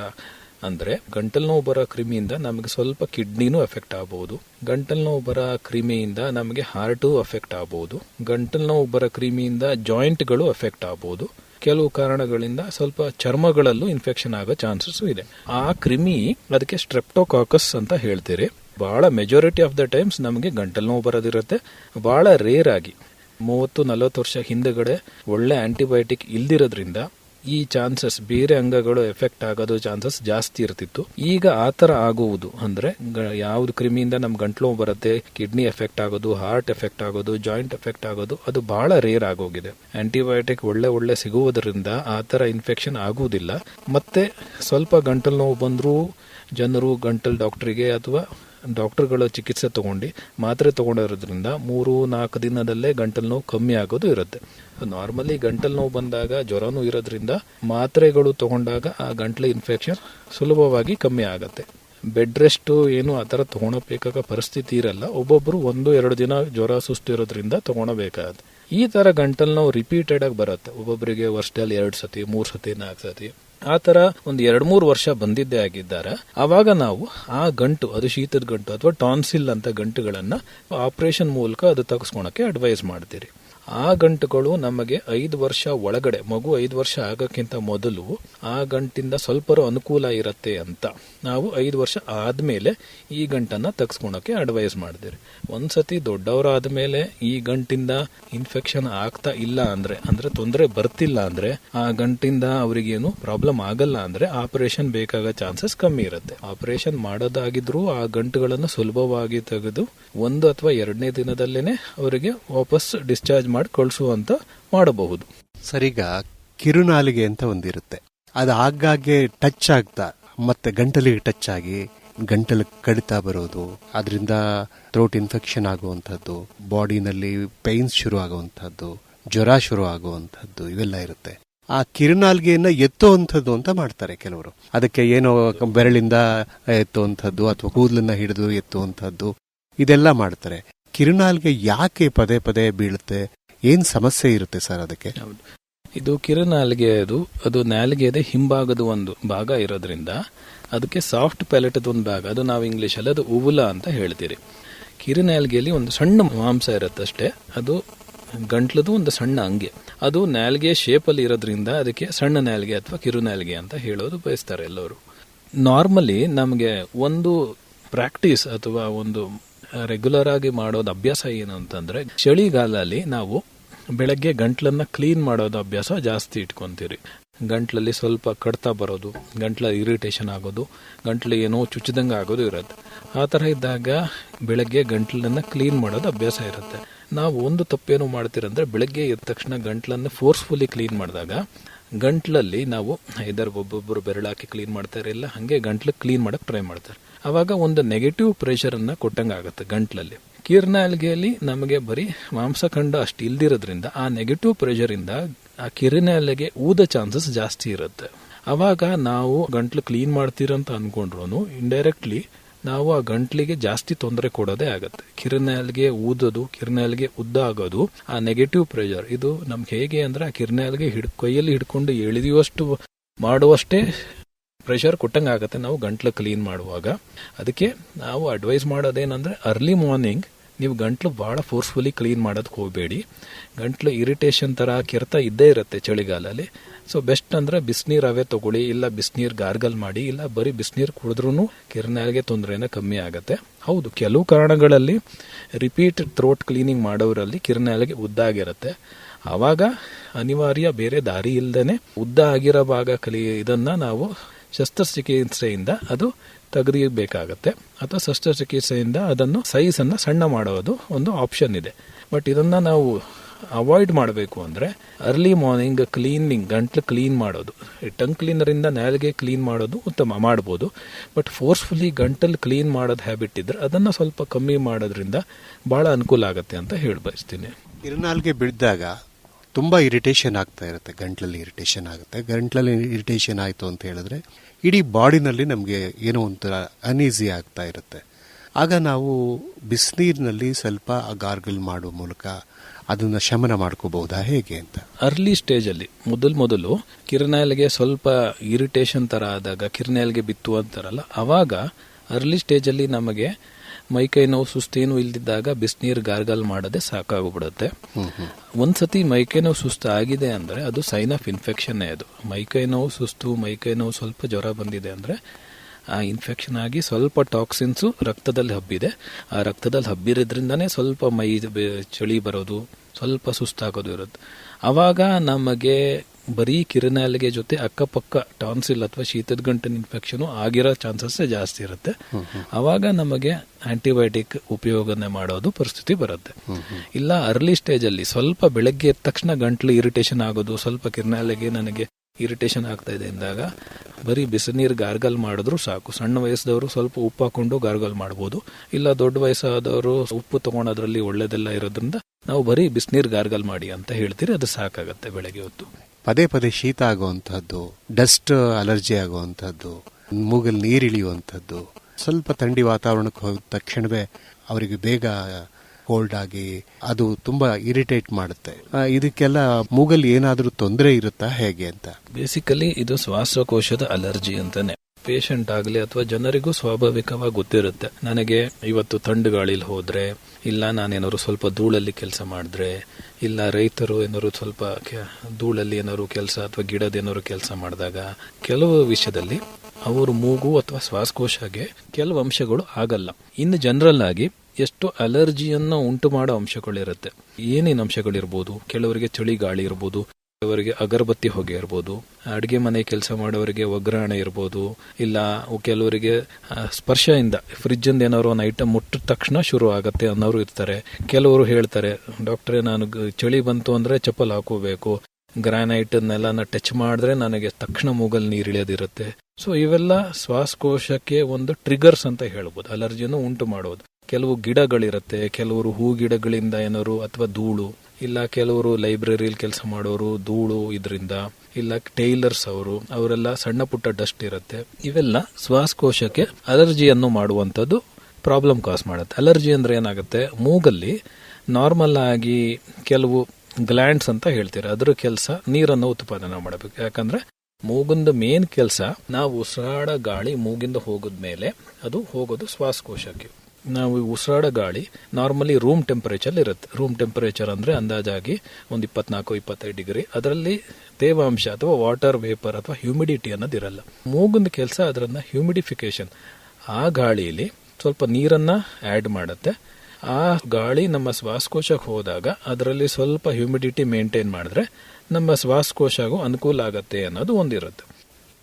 ಅಂದ್ರೆ ಗಂಟಲು ನೋವು ಬರೋ ಕ್ರಿಮಿಯಿಂದ ನಮಗೆ ಸ್ವಲ್ಪ ಕಿಡ್ನಿನೂ ಎಫೆಕ್ಟ್ ಆಗಬಹುದು ಗಂಟಲು ನೋವು ಬರೋ ಕ್ರಿಮಿಯಿಂದ ನಮಗೆ ಹಾರ್ಟು ಎಫೆಕ್ಟ್ ಆಗಬಹುದು ಗಂಟಲು ನೋವು ಬರೋ ಕ್ರಿಮಿಯಿಂದ ಜಾಯಿಂಟ್ಗಳು ಎಫೆಕ್ಟ್ ಆಗಬಹುದು ಕೆಲವು ಕಾರಣಗಳಿಂದ ಸ್ವಲ್ಪ ಚರ್ಮಗಳಲ್ಲೂ ಇನ್ಫೆಕ್ಷನ್ ಆಗೋ ಚಾನ್ಸಸ್ ಇದೆ. ಆ ಕ್ರಿಮಿ ಅದಕ್ಕೆ ಸ್ಟ್ರೆಪ್ಟೋಕಾಕಸ್ ಅಂತ ಹೇಳ್ತೀರಿ. ಬಹಳ ಮೆಜಾರಿಟಿ ಆಫ್ ದ ಟೈಮ್ಸ್ ನಮಗೆ ಗಂಟಲು ನೋವು ಬರೋದಿರುತ್ತೆ. ಬಹಳ ರೇರ್ ಆಗಿ ಮೂವತ್ತು ನಲವತ್ತು ವರ್ಷ ಹಿಂದೆಗಡೆ ಒಳ್ಳೆ ಆಂಟಿಬಯೋಟಿಕ್ ಇಲ್ದಿರೋದ್ರಿಂದ ಈ ಚಾನ್ಸಸ್ ಬೇರೆ ಅಂಗಗಳು ಎಫೆಕ್ಟ್ ಆಗೋದು ಚಾನ್ಸಸ್ ಜಾಸ್ತಿ ಇರ್ತಿತ್ತು. ಈಗ ಆತರ ತರ ಆಗುವುದು ಅಂದ್ರೆ ಯಾವ್ದು ಕ್ರಿಮಿಯಿಂದ ನಮ್ ಗಂಟ್ಲು ಬರುತ್ತೆ, ಕಿಡ್ನಿ ಎಫೆಕ್ಟ್ ಆಗೋದು, ಹಾರ್ಟ್ ಎಫೆಕ್ಟ್ ಆಗೋದು, ಜಾಯಿಂಟ್ ಎಫೆಕ್ಟ್ ಆಗೋದು, ಅದು ಬಹಳ ರೇರ್ ಆಗೋಗಿದೆ. ಆಂಟಿಬಯೋಟಿಕ್ ಒಳ್ಳೆ ಒಳ್ಳೆ ಸಿಗುವುದರಿಂದ ಆತರ ತರ ಇನ್ಫೆಕ್ಷನ್ ಆಗುವುದಿಲ್ಲ. ಮತ್ತೆ ಸ್ವಲ್ಪ ಗಂಟಲು ನೋವು ಬಂದರೂ ಜನರು ಗಂಟಲು ಡಾಕ್ಟ್ರಿಗೆ ಅಥವಾ ಡಾಕ್ಟರ್ಗಳ ಚಿಕಿತ್ಸೆ ತಗೊಂಡು ಮಾತ್ರೆ ತಗೊಂಡಿರೋದ್ರಿಂದ ಮೂರು ನಾಲ್ಕು ದಿನದಲ್ಲೇ ಗಂಟಲು ನೋವು ಕಮ್ಮಿ ಆಗೋದು ಇರುತ್ತೆ. ನಾರ್ಮಲಿ ಗಂಟಲು ನೋವು ಬಂದಾಗ ಜ್ವರನೂ ಇರೋದ್ರಿಂದ ಮಾತ್ರೆಗಳು ತಗೊಂಡಾಗ ಆ ಗಂಟಲು ಇನ್ಫೆಕ್ಷನ್ ಸುಲಭವಾಗಿ ಕಮ್ಮಿ ಆಗುತ್ತೆ. ಬೆಡ್ ರೆಸ್ಟ್ ಏನು ಆ ಥರ ತೊಗೊಳಬೇಕಾದ ಪರಿಸ್ಥಿತಿ ಇರಲ್ಲ. ಒಬ್ಬೊಬ್ಬರು ಒಂದು, ಎರಡು ದಿನ ಜ್ವರ ಸುಸ್ತು ಇರೋದ್ರಿಂದ ತೊಗೊಳಬೇಕಾಗುತ್ತೆ. ಈ ತರ ಗಂಟಲು ನೋವು ರಿಪೀಟೆಡ್ ಆಗಿ ಬರುತ್ತೆ. ಒಬ್ಬೊಬ್ಬರಿಗೆ ವರ್ಷದಲ್ಲಿ ಎರಡು ಸತಿ, ಮೂರು ಸತಿ, ನಾಲ್ಕು ಸತಿ. ಆ ತರ ಒಂದು ಎರಡ್ ಮೂರು ವರ್ಷ ಬಂದಿದ್ದೇ ಆಗಿದ್ದಾರೆ. ಅವಾಗ ನಾವು ಆ ಗಂಟು, ಅದು ಶೀತದ ಗಂಟು ಅಥವಾ ಟಾನ್ಸಿಲ್ ಅಂತ ಗಂಟುಗಳನ್ನ ಆಪರೇಷನ್ ಮೂಲಕ ಅದು ತಗಸ್ಕೊಳಕ್ಕೆ ಅಡ್ವೈಸ್ ಮಾಡ್ತೀರಿ. ಆ ಗಂಟುಗಳು ನಮಗೆ ಐದು ವರ್ಷ ಒಳಗಡೆ, ಮಗು ಐದು ವರ್ಷ ಆಗಕ್ಕಿಂತ ಮೊದಲು ಆ ಗಂಟಿಂದ ಸ್ವಲ್ಪ ಅನುಕೂಲ ಇರತ್ತೆ ಅಂತ. ನಾವು ಐದು ವರ್ಷ ಆದಮೇಲೆ ಈ ಗಂಟನ್ನ ತೆಗೆಸ್ಕೊಳಕ್ಕೆ ಅಡ್ವೈಸ್ ಮಾಡಿದ್ರಿ ಒಂದ್ಸತಿ ದೊಡ್ಡವರಾದ್ಮೇಲೆ ಈ ಗಂಟಿಂದ ಇನ್ಫೆಕ್ಷನ್ ಆಗ್ತಾ ಇಲ್ಲ ಅಂದ್ರೆ ಅಂದ್ರೆ ತೊಂದರೆ ಬರ್ತಿಲ್ಲ ಅಂದ್ರೆ, ಆ ಗಂಟಿಂದ ಅವರಿಗೇನು ಪ್ರಾಬ್ಲಮ್ ಆಗಲ್ಲ ಅಂದ್ರೆ ಆಪರೇಷನ್ ಬೇಕಾಗೋ ಚಾನ್ಸಸ್ ಕಮ್ಮಿ ಇರುತ್ತೆ. ಆಪರೇಷನ್ ಮಾಡೋದಾಗಿದ್ರೂ ಆ ಗಂಟುಗಳನ್ನು ಸುಲಭವಾಗಿ ತೆಗೆದು ಒಂದು ಅಥವಾ ಎರಡನೇ ದಿನದಲ್ಲೇನೆ ಅವರಿಗೆ ವಾಪಸ್ ಡಿಸ್ಚಾರ್ಜ್ ಮಾಡಿ ಕಳಿಸುವಂತ ಮಾಡಬಹುದು. ಸರಿಗ ಕಿರುನಾಲಿಗೆ ಅಂತ ಒಂದಿರುತ್ತೆ. ಅದು ಆಗಾಗ್ಗೆ ಟಚ್ ಆಗ್ತಾ, ಮತ್ತೆ ಗಂಟಲಿಗೆ ಟಚ್ ಆಗಿ ಗಂಟಲು ಕಡಿತ ಬರೋದು ಅದರಿಂದ ಥ್ರೋಟ್ ಇನ್ಫೆಕ್ಷನ್ ಆಗುವಂಥದ್ದು ಬಾಡಿನಲ್ಲಿ ಪೈನ್ಸ್ ಶುರು ಆಗುವಂಥದ್ದು ಜ್ವರ ಶುರು ಆಗುವಂಥದ್ದು ಇವೆಲ್ಲ ಇರುತ್ತೆ. ಆ ಕಿರುನಾಲ್ಗೆಯನ್ನ ಎತ್ತುವಂಥದ್ದು ಅಂತ ಮಾಡ್ತಾರೆ ಕೆಲವರು. ಅದಕ್ಕೆ ಏನೋ ಬೆರಳಿಂದ ಎತ್ತುವಂಥದ್ದು ಅಥವಾ ಕೂದಲನ್ನ ಹಿಡಿದು ಎತ್ತುವಂಥದ್ದು, ಇದೆಲ್ಲ ಮಾಡ್ತಾರೆ. ಕಿರುನಾಲ್ಗೆ ಯಾಕೆ ಪದೇ ಪದೇ ಬೀಳುತ್ತೆ? ಏನ್ ಸಮಸ್ಯೆ ಇರುತ್ತೆ ಸರ್ ಅದಕ್ಕೆ? ಇದು ಕಿರುನಾಲಿಗೆ ಅದು ಅದು ನಾಲಿಗೆದ ಹಿಂಭಾಗದ ಒಂದು ಭಾಗ ಇರೋದ್ರಿಂದ ಅದಕ್ಕೆ ಸಾಫ್ಟ್ ಪ್ಯಾಲೆಟದ ಒಂದು ಭಾಗ. ಅದು ನಾವು ಇಂಗ್ಲಿಷ್ ಅಲ್ಲಿ ಅದು ಉವುಲ ಅಂತ ಹೇಳ್ತೀರಿ. ಕಿರುನಾಲಿಗೆಯಲ್ಲಿ ಒಂದು ಸಣ್ಣ ಮಾಂಸ ಇರುತ್ತೆ ಅಷ್ಟೇ ಅದು ಗಂಟ್ಲದು ಒಂದು ಸಣ್ಣ ಅಂಗೆ. ಅದು ನಾಲಿಗೆ ಶೇಪಲ್ಲಿ ಇರೋದ್ರಿಂದ ಅದಕ್ಕೆ ಸಣ್ಣ ನಾಲಿಗೆ ಅಥವಾ ಕಿರುನಾಲಿಗೆ ಅಂತ ಹೇಳೋದು ಬಯಸ್ತಾರೆ ಎಲ್ಲರೂ. ನಾರ್ಮಲಿ ನಮಗೆ ಒಂದು ಪ್ರಾಕ್ಟೀಸ್ ಅಥವಾ ಒಂದು ರೆಗ್ಯುಲರ್ ಆಗಿ ಮಾಡೋದು ಅಭ್ಯಾಸ ಏನು ಅಂತಂದ್ರೆ, ಚಳಿಗಾಲದಲ್ಲಿ ನಾವು ಬೆಳಗ್ಗೆ ಗಂಟ್ಲನ್ನ ಕ್ಲೀನ್ ಮಾಡೋದು ಅಭ್ಯಾಸ ಜಾಸ್ತಿ ಇಟ್ಕೊಂತೀರಿ. ಗಂಟ್ಲಲ್ಲಿ ಸ್ವಲ್ಪ ಕಡ್ತಾ ಬರೋದು, ಗಂಟ್ಲ ಇರಿಟೇಷನ್ ಆಗೋದು, ಗಂಟ್ಲು ಏನೋ ಚುಚ್ಚಿದಂಗೆ ಆಗೋದು ಇರುತ್ತೆ. ಆ ಥರ ಇದ್ದಾಗ ಬೆಳಗ್ಗೆ ಗಂಟ್ಲನ್ನು ಕ್ಲೀನ್ ಮಾಡೋದು ಅಭ್ಯಾಸ ಇರುತ್ತೆ. ನಾವು ಒಂದು ತಪ್ಪೇನು ಮಾಡ್ತೀರಂದ್ರೆ ಬೆಳಗ್ಗೆ ಎದ್ದ ತಕ್ಷಣ ಗಂಟ್ಲನ್ನು ಫೋರ್ಸ್ಫುಲ್ಲಿ ಕ್ಲೀನ್ ಮಾಡಿದಾಗ ಗಂಟ್ಲಲ್ಲಿ ನಾವು ಐದರ್ ಒಬ್ಬೊಬ್ಬರು ಬೆರಳಾಕಿ ಕ್ಲೀನ್ ಮಾಡ್ತಾರೆ, ಇಲ್ಲ, ಹಾಗೆ ಗಂಟ್ಲು ಕ್ಲೀನ್ ಮಾಡೋಕ್ಕೆ ಟ್ರೈ ಮಾಡ್ತಾರೆ. ಆವಾಗ ಒಂದು ನೆಗೆಟಿವ್ ಪ್ರೆಷರನ್ನು ಕೊಟ್ಟಂಗೆ ಆಗುತ್ತೆ ಗಂಟ್ಲಲ್ಲಿ. ಕಿರ್ನಾಲ್ಗೆಯಲ್ಲಿ ನಮಗೆ ಬರೀ ಮಾಂಸಖಂಡ ಅಷ್ಟು ಇಲ್ದಿರೋದ್ರಿಂದ ಆ ನೆಗೆಟಿವ್ ಪ್ರೆಷರಿಂದ ಆ ಕಿರಿನಾಲಿಗೆ ಊದ ಚಾನ್ಸಸ್ ಜಾಸ್ತಿ ಇರುತ್ತೆ. ಅವಾಗ ನಾವು ಗಂಟ್ಲು ಕ್ಲೀನ್ ಮಾಡ್ತೀರಂತ ಅನ್ಕೊಂಡ್ರು ಇಂಡೈರೆಕ್ಟ್ಲಿ ನಾವು ಆ ಗಂಟ್ಲಿಗೆ ಜಾಸ್ತಿ ತೊಂದರೆ ಕೊಡೋದೇ ಆಗುತ್ತೆ. ಕಿರಿನಾಲ್ಗೆ ಊದೋದು, ಕಿರಿನಾಲ್ಗೆ ಉದ್ದ ಆಗೋದು ಆ ನೆಗೆಟಿವ್ ಪ್ರೆಷರ್ ಇದು ನಮ್ಗೆ ಹೇಗೆ ಅಂದ್ರೆ ಆ ಕಿರಿನಾಲ್ಗೆ ಹಿಡ್, ಕೈಯಲ್ಲಿ ಹಿಡ್ಕೊಂಡು ಎಳಿದಿಯುವಷ್ಟು ಮಾಡುವಷ್ಟೇ ಪ್ರೆಷರ್ ಕೊಟ್ಟಂಗೆ ಆಗುತ್ತೆ ನಾವು ಗಂಟ್ಲು ಕ್ಲೀನ್ ಮಾಡುವಾಗ. ಅದಕ್ಕೆ ನಾವು ಅಡ್ವೈಸ್ ಮಾಡೋದೇನಂದ್ರೆ ಅರ್ಲಿ ಮಾರ್ನಿಂಗ್ ನೀವು ಗಂಟ್ಲು ಬಹಳ ಫೋರ್ಸ್ಫುಲಿ ಕ್ಲೀನ್ ಮಾಡೋದಕ್ಕೆ ಹೋಗಬೇಡಿ. ಗಂಟ್ಲು ಇರಿಟೇಷನ್ ತರ ಕೆರೆತ ಇದ್ದೇ ಇರುತ್ತೆ ಚಳಿಗಾಲಲ್ಲಿ ಸೊ ಬೆಸ್ಟ್ ಅಂದ್ರೆ ಬಿಸಿನೀರ್ ಅವೇ ತಗೊಳ್ಳಿ, ಇಲ್ಲ ಬಿಸಿನೀರ್ ಗಾರ್ಗಲ್ ಮಾಡಿ, ಇಲ್ಲ ಬರೀ ಬಿಸಿನೀರ್ ಕುಡಿದ್ರೂ ಕಿರಣಾಲಿಗೆ ತೊಂದರೆನ ಕಮ್ಮಿ ಆಗುತ್ತೆ. ಹೌದು, ಕೆಲವು ಕಾರಣಗಳಲ್ಲಿ ರಿಪೀಟ್ ಥ್ರೋಟ್ ಕ್ಲೀನಿಂಗ್ ಮಾಡೋರಲ್ಲಿ ಕಿರಣಾಲ್ಗೆ ಉದ್ದಾಗಿರುತ್ತೆ ಆವಾಗ ಅನಿವಾರ್ಯ ಬೇರೆ ದಾರಿ ಇಲ್ಲದೇನೆ ಉದ್ದ ಆಗಿರೋ ಭಾಗ ಕಲಿ, ಇದನ್ನ ನಾವು ಶಸ್ತ್ರಚಿಕಿತ್ಸೆಯಿಂದ ಅದು ತೆಗೆದಿಬೇಕಾಗತ್ತೆ. ಅಥವಾ ಶಸ್ತ್ರಚಿಕಿತ್ಸೆಯಿಂದ ಅದನ್ನು ಸೈಜನ್ನು ಸಣ್ಣ ಮಾಡೋದು ಒಂದು ಆಪ್ಷನ್ ಇದೆ. ಬಟ್ ಇದನ್ನು ನಾವು ಅವಾಯ್ಡ್ ಮಾಡಬೇಕು ಅಂದರೆ ಅರ್ಲಿ ಮಾರ್ನಿಂಗ್ ಕ್ಲೀನಿಂಗ್ ಗಂಟ್ಲು ಕ್ಲೀನ್ ಮಾಡೋದು. ಟಂಗ್ ಕ್ಲೀನರಿಂದ ನಾಲಿಗೆ ಕ್ಲೀನ್ ಮಾಡೋದು ಉತ್ತಮ, ಮಾಡ್ಬೋದು. ಬಟ್ ಫೋರ್ಸ್ಫುಲಿ ಗಂಟಲು ಕ್ಲೀನ್ ಮಾಡೋದು ಹ್ಯಾಬಿಟ್ ಇದ್ದರೆ ಅದನ್ನು ಸ್ವಲ್ಪ ಕಮ್ಮಿ ಮಾಡೋದ್ರಿಂದ ಭಾಳ ಅನುಕೂಲ ಆಗುತ್ತೆ ಅಂತ ಹೇಳಿ ಬಯಸ್ತೀನಿ ಇರನಾಲ್ಗೆ ಬಿದ್ದಾಗ ತುಂಬಾ ಇರಿಟೇಷನ್ ಆಗ್ತಾ ಇರುತ್ತೆ, ಗಂಟ್ಲಲ್ಲಿ ಇರಿಟೇಷನ್ ಆಗುತ್ತೆ. ಗಂಟ್ಲಲ್ಲಿ ಇರಿಟೇಷನ್ ಆಯಿತು ಅಂತ ಹೇಳಿದ್ರೆ ಇಡೀ ಬಾಡಿನಲ್ಲಿ ನಮಗೆ ಏನೋ ಒಂಥರ ಅನ್ಈಸಿ ಆಗ್ತಾ ಇರುತ್ತೆ. ಆಗ ನಾವು ಬಿಸಿನೀರಿನಲ್ಲಿ ಸ್ವಲ್ಪ ಗಾರ್ಗಲ್ ಮಾಡುವ ಮೂಲಕ ಅದನ್ನ ಶಮನ ಮಾಡ್ಕೋಬಹುದಾ ಹೇಗೆ ಅಂತ. ಅರ್ಲಿ ಸ್ಟೇಜಲ್ಲಿ ಮೊದಲು ಮೊದಲು ಕಿರಣಾಲಿಗೆ ಸ್ವಲ್ಪ ಇರಿಟೇಷನ್ ತರ ಆದಾಗ ಕಿರಣಾಲಿಗೆ ಬಿತ್ತು ಅಂತಾರಲ್ಲ ಅವಾಗ ಅರ್ಲಿ ಸ್ಟೇಜಲ್ಲಿ ನಮಗೆ ಮೈಕೈ ನೋವು ಸುಸ್ತೇನು ಇಲ್ದಿದ್ದಾಗ ಬಿಸಿನೀರು ಗಾರ್ಗಲ್ ಮಾಡದೆ ಸಾಕಾಗ್ಬಿಡುತ್ತೆ. ಒಂದ್ಸತಿ ಮೈಕೈ ನೋವು ಸುಸ್ತು ಆಗಿದೆ ಅಂದ್ರೆ ಅದು ಸೈನ್ ಆಫ್ ಇನ್ಫೆಕ್ಷನ್ನೇ ಅದು. ಮೈಕೈ ನೋವು ಸುಸ್ತು ಮೈಕೈ ನೋವು ಸ್ವಲ್ಪ ಜ್ವರ ಬಂದಿದೆ ಅಂದ್ರೆ ಆ ಇನ್ಫೆಕ್ಷನ್ ಆಗಿ ಸ್ವಲ್ಪ ಟಾಕ್ಸಿನ್ಸು ರಕ್ತದಲ್ಲಿ ಹಬ್ಬಿದೆ. ಆ ರಕ್ತದಲ್ಲಿ ಹಬ್ಬಿರೋದ್ರಿಂದನೇ ಸ್ವಲ್ಪ ಮೈ ಚಳಿ ಬರೋದು, ಸ್ವಲ್ಪ ಸುಸ್ತಾಗೋದು ಇರುತ್ತೆ. ಆವಾಗ ನಮಗೆ ಬರೀ ಕಿರಿನಾಲಿಗೆ ಜೊತೆ ಅಕ್ಕಪಕ್ಕ ಟಾನ್ಸಿಲ್ ಅಥವಾ ಶೀತದ ಗಂಟಿನ ಇನ್ಫೆಕ್ಷನ್ ಆಗಿರೋ ಚಾನ್ಸಸ್ ಜಾಸ್ತಿ ಇರುತ್ತೆ. ಅವಾಗ ನಮಗೆ ಆಂಟಿಬಯೋಟಿಕ್ ಉಪಯೋಗನೆ ಮಾಡೋದು ಪರಿಸ್ಥಿತಿ ಬರುತ್ತೆ. ಇಲ್ಲ ಅರ್ಲಿ ಸ್ಟೇಜ್ ಅಲ್ಲಿ ಸ್ವಲ್ಪ ಬೆಳಗ್ಗೆ ಎದ್ದ ತಕ್ಷಣ ಗಂಟ್ಲು ಇರಿಟೇಷನ್ ಆಗೋದು, ಸ್ವಲ್ಪ ಕಿರಿನಾಲಿಗೆ ನನಗೆ ಇರಿಟೇಷನ್ ಆಗ್ತಾ ಇದೆ ಅಂದಾಗ ಬರೀ ಬಿಸಿನೀರ್ ಗಾರ್ಗಲ್ ಮಾಡಿದ್ರು ಸಾಕು. ಸಣ್ಣ ವಯಸ್ಸದವರು ಸ್ವಲ್ಪ ಉಪ್ಪು ಹಾಕೊಂಡು ಗಾರ್ಗಲ್ ಮಾಡ್ಬೋದು. ಇಲ್ಲ, ದೊಡ್ಡ ವಯಸ್ಸಾದವರು ಉಪ್ಪು ತಗೊಂಡೋದ್ರಲ್ಲಿ ಒಳ್ಳೇದೆಲ್ಲ ಇರೋದ್ರಿಂದ ನಾವು ಬರೀ ಬಿಸಿನೀರು ಗಾರ್ಗಲ್ ಮಾಡಿ ಅಂತ ಹೇಳ್ತೀರಿ, ಅದು ಸಾಕಾಗತ್ತೆ ಬೆಳಗ್ಗೆ ಹೊತ್ತು. ಪದೇ ಪದೇ ಶೀತ ಆಗುವಂತಹದ್ದು ಡಸ್ಟ್ ಅಲರ್ಜಿ ಆಗುವಂತಹದ್ದು, ಮೂಗಲ್ಲಿ ನೀರಿಳಿಯುವಂಥದ್ದು ಸ್ವಲ್ಪ ಥಂಡಿ ವಾತಾವರಣಕ್ಕೆ ಹೋದ ತಕ್ಷಣವೇ ಅವರಿಗೆ ಬೇಗ ಕೋಲ್ಡ್ ಆಗಿ ಅದು ತುಂಬಾ ಇರಿಟೇಟ್ ಮಾಡುತ್ತೆ. ಇದಕ್ಕೆಲ್ಲ ಮೂಗಲ್ಲಿ ಏನಾದರೂ ತೊಂದರೆ ಇರುತ್ತಾ ಹೇಗೆ ಅಂತ? ಬೇಸಿಕಲಿ ಇದು ಶ್ವಾಸಕೋಶದ ಅಲರ್ಜಿ ಅಂತಾನೆ. ಪೇಷಂಟ್ ಆಗಲಿ ಅಥವಾ ಜನರಿಗೂ ಸ್ವಾಭಾವಿಕವಾಗಿ ಗೊತ್ತಿರುತ್ತೆ. ನನಗೆ ಇವತ್ತು ಥಂಡ್ ಗಾಳಿಲಿ ಹೋದ್ರೆ, ಇಲ್ಲ ನಾನೇನಾದ್ರು ಸ್ವಲ್ಪ ಧೂಳಲ್ಲಿ ಕೆಲಸ ಮಾಡಿದ್ರೆ, ಇಲ್ಲ ರೈತರು ಏನಾದ್ರು ಸ್ವಲ್ಪ ಧೂಳಲ್ಲಿ ಏನಾದ್ರು ಕೆಲಸ ಅಥವಾ ಗಿಡದ ಏನಾದ್ರು ಕೆಲಸ ಮಾಡಿದಾಗ, ಕೆಲವು ವಿಷಯದಲ್ಲಿ ಅವರು ಮೂಗು ಅಥವಾ ಶ್ವಾಸಕೋಶಗೆ ಕೆಲವು ಅಂಶಗಳು ಆಗಲ್ಲ. ಇನ್ನು ಜನರಲ್ ಆಗಿ ಎಷ್ಟು ಅಲರ್ಜಿಯನ್ನು ಉಂಟು ಮಾಡೋ ಅಂಶಗಳಿರುತ್ತೆ. ಏನೇನು ಅಂಶಗಳಿರ್ಬೋದು? ಕೆಲವರಿಗೆ ಚಳಿ ಗಾಳಿ ಇರ್ಬೋದು ಕೆಲವರಿಗೆ ಅಗರಬತ್ತಿ ಹೊಗೆ ಇರ್ಬೋದು, ಅಡಿಗೆ ಮನೆ ಕೆಲಸ ಮಾಡೋರಿಗೆ ಒಗ್ಗರಣೆ ಇರ್ಬೋದು, ಇಲ್ಲ ಕೆಲವರಿಗೆ ಸ್ಪರ್ಶದಿಂದ ಫ್ರಿಜ್ ಇಂದ ಏನಾದ್ರು ಒಂದು ಐಟಮ್ ಮುಟ್ಟಿದ ತಕ್ಷಣ ಶುರು ಆಗತ್ತೆ ಅನ್ನೋರು ಇರ್ತಾರೆ. ಕೆಲವರು ಹೇಳ್ತಾರೆ, ಡಾಕ್ಟ್ರೇ, ನಾನು ಚಳಿ ಬಂತು ಅಂದ್ರೆ ಚಪ್ಪಲ್ ಹಾಕೋಬೇಕು. ಗ್ರಾನೈಟ್ ನೆಲನ ಟಚ್ ಮಾಡಿದ್ರೆ ನನಗೆ ತಕ್ಷಣ ಮೂಗಲ್ ನೀರು ಇಳಿಯೋದಿರುತ್ತೆ. ಸೊ ಇವೆಲ್ಲ ಶ್ವಾಸಕೋಶಕ್ಕೆ ಒಂದು ಟ್ರಿಗರ್ಸ್ ಅಂತ ಹೇಳ್ಬೋದು. ಅಲರ್ಜಿಯನ್ನು ಉಂಟು ಮಾಡೋದು. ಕೆಲವು ಗಿಡಗಳಿರುತ್ತೆ, ಕೆಲವರು ಹೂ ಗಿಡಗಳಿಂದ ಏನಾದ್ರು ಅಥವಾ ಧೂಳು ಇಲ್ಲ ಕೆಲವರು ಲೈಬ್ರರಿಲಿ ಕೆಲಸ ಮಾಡೋರು, ಧೂಳು ಇದರಿಂದ, ಇಲ್ಲ ಟೈಲರ್ಸ್ ಅವರು, ಅವರೆಲ್ಲ ಸಣ್ಣ ಪುಟ್ಟ ಡಸ್ಟ್ ಇರುತ್ತೆ. ಇವೆಲ್ಲ ಶ್ವಾಸಕೋಶಕ್ಕೆ ಅಲರ್ಜಿಯನ್ನು ಮಾಡುವಂಥದ್ದು ಪ್ರಾಬ್ಲಮ್ ಕಾಸ್ ಮಾಡುತ್ತೆ. ಅಲರ್ಜಿ ಅಂದ್ರೆ ಏನಾಗುತ್ತೆ? ಮೂಗಲ್ಲಿ ನಾರ್ಮಲ್ ಆಗಿ ಕೆಲವು ಗ್ಲ್ಯಾಂಡ್ಸ್ ಅಂತ ಹೇಳ್ತೀರಾ. ಅದರ ಕೆಲಸ ನೀರನ್ನು ಉತ್ಪಾದನೆ ಮಾಡಬೇಕು. ಯಾಕಂದ್ರೆ ಮೂಗಿಂದ ಮೇನ್ ಕೆಲಸ ನಾವು ಉಸಿರಾಡ ಗಾಳಿ ಮೂಗಿಂದ ಹೋಗದ್ಮೇಲೆ ಅದು ಹೋಗೋದು ಶ್ವಾಸಕೋಶಕ್ಕೆ. ನಾವು ಉಸಿರಾಡ ಗಾಳಿ, ನಾರ್ಮಲಿ ರೂಮ್ ಟೆಂಪರೇಚರ್ ಇರುತ್ತೆ. ರೂಮ್ ಟೆಂಪರೇಚರ್ ಅಂದ್ರೆ ಅಂದಾಜಾಗಿ ಒಂದು ಇಪ್ಪತ್ನಾಲ್ಕು, ಇಪ್ಪತ್ತೈದು ಡಿಗ್ರಿ. ಅದರಲ್ಲಿ ತೇವಾಂಶ ಅಥವಾ ವಾಟರ್ ವೇಪರ್ ಅಥವಾ ಹ್ಯೂಮಿಡಿಟಿ ಅನ್ನೋದು ಇರಲ್ಲ. ಮೂಗಿನ ಕೆಲಸ ಅದರನ್ನ ಹ್ಯೂಮಿಡಿಫಿಕೇಶನ್ ಆ ಗಾಳಿಯಲ್ಲಿ ಸ್ವಲ್ಪ ನೀರನ್ನ ಆಡ್ ಮಾಡುತ್ತೆ. ಆ ಗಾಳಿ ನಮ್ಮ ಶ್ವಾಸಕೋಶಕ್ಕೆ ಹೋದಾಗ ಅದರಲ್ಲಿ ಸ್ವಲ್ಪ ಹ್ಯೂಮಿಡಿಟಿ ಮೇಂಟೈನ್ ಮಾಡಿದ್ರೆ ನಮ್ಮ ಶ್ವಾಸಕೋಶಗೂ ಅನುಕೂಲ ಆಗತ್ತೆ ಅನ್ನೋದು ಒಂದಿರುತ್ತೆ.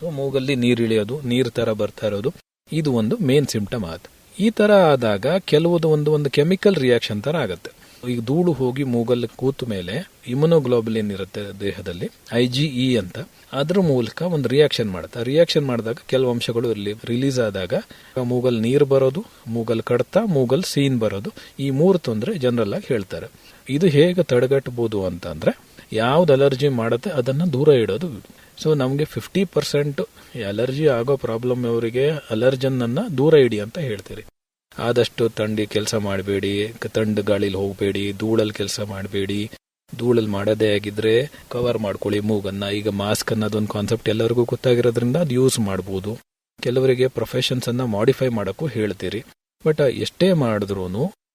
ಮೂಗಲ್ಲಿ ನೀರು ಇಳಿಯೋದು ನೀರ್ ತರ ಬರ್ತಾ ಇರೋದು, ಇದು ಒಂದು ಮೇನ್ ಸಿಂಪ್ಟಮ್ ಆಗುತ್ತೆ ಈ ತರ ಆದಾಗ ಕೆಲವೊಂದು ಒಂದು ಒಂದು ಕೆಮಿಕಲ್ ರಿಯಾಕ್ಷನ್ ತರ ಆಗುತ್ತೆ. ಈಗ ಧೂಳು ಹೋಗಿ ಮೂಗಲ್ ಕೂತ ಮೇಲೆ ಇಮ್ಯುನೋಗ್ಲೋಬಲಿನ್ ಇರುತ್ತೆ ದೇಹದಲ್ಲಿ ಐ ಜಿ ಇ ಅಂತ. ಅದ್ರ ಮೂಲಕ ಒಂದು ರಿಯಾಕ್ಷನ್ ಮಾಡುತ್ತೆ. ರಿಯಾಕ್ಷನ್ ಮಾಡಿದಾಗ ಕೆಲವು ಅಂಶಗಳು ಇಲ್ಲಿ ರಿಲೀಸ್ ಆದಾಗ ಮೂಗಲ್ ನೀರು ಬರೋದು, ಮೂಗಲ್ ಕಡತ, ಮೂಗಲ್ ಸೀನ್ ಬರೋದು. ಈ ಮೂರು ತೊಂದರೆ ಜನರಲ್ ಆಗಿ ಹೇಳ್ತಾರೆ. ಇದು ಹೇಗೆ ತಡೆಗಟ್ಟಬಹುದು ಅಂತಂದ್ರೆ, ಯಾವ್ದು ಅಲರ್ಜಿ ಮಾಡುತ್ತೆ ಅದನ್ನ ದೂರ ಇಡೋದು. ಸೊ ನಮಗೆ ಫಿಫ್ಟಿ ಪರ್ಸೆಂಟ್ ಅಲರ್ಜಿ ಆಗೋ ಪ್ರಾಬ್ಲಮ್ ಅವರಿಗೆ ಅಲರ್ಜನ್ ಅನ್ನ ದೂರ ಇಡಿ ಅಂತ ಹೇಳ್ತೀರಿ. ಆದಷ್ಟು ತಂಡಿ ಕೆಲಸ ಮಾಡಬೇಡಿ, ತಂಡ ಗಾಳಿಲಿ ಹೋಗಬೇಡಿ ಧೂಳಲ್ಲಿ ಕೆಲಸ ಮಾಡಬೇಡಿ. ಧೂಳಲ್ಲಿ ಮಾಡೋದೇ ಆಗಿದ್ರೆ ಕವರ್ ಮಾಡ್ಕೊಳ್ಳಿ ಮೂಗನ್ನ. ಈಗ ಮಾಸ್ಕ್ ಅನ್ನೋದೊಂದು ಕಾನ್ಸೆಪ್ಟ್ ಎಲ್ಲರಿಗೂ ಗೊತ್ತಾಗಿರೋದ್ರಿಂದ ಅದು ಯೂಸ್ ಮಾಡ್ಬೋದು. ಕೆಲವರಿಗೆ ಪ್ರೊಫೆಷನ್ಸ್ ಅನ್ನ ಮಾಡಿಫೈ ಮಾಡೋಕ್ಕೂ ಹೇಳ್ತೀರಿ. ಬಟ್ ಎಷ್ಟೇ ಮಾಡಿದ್ರು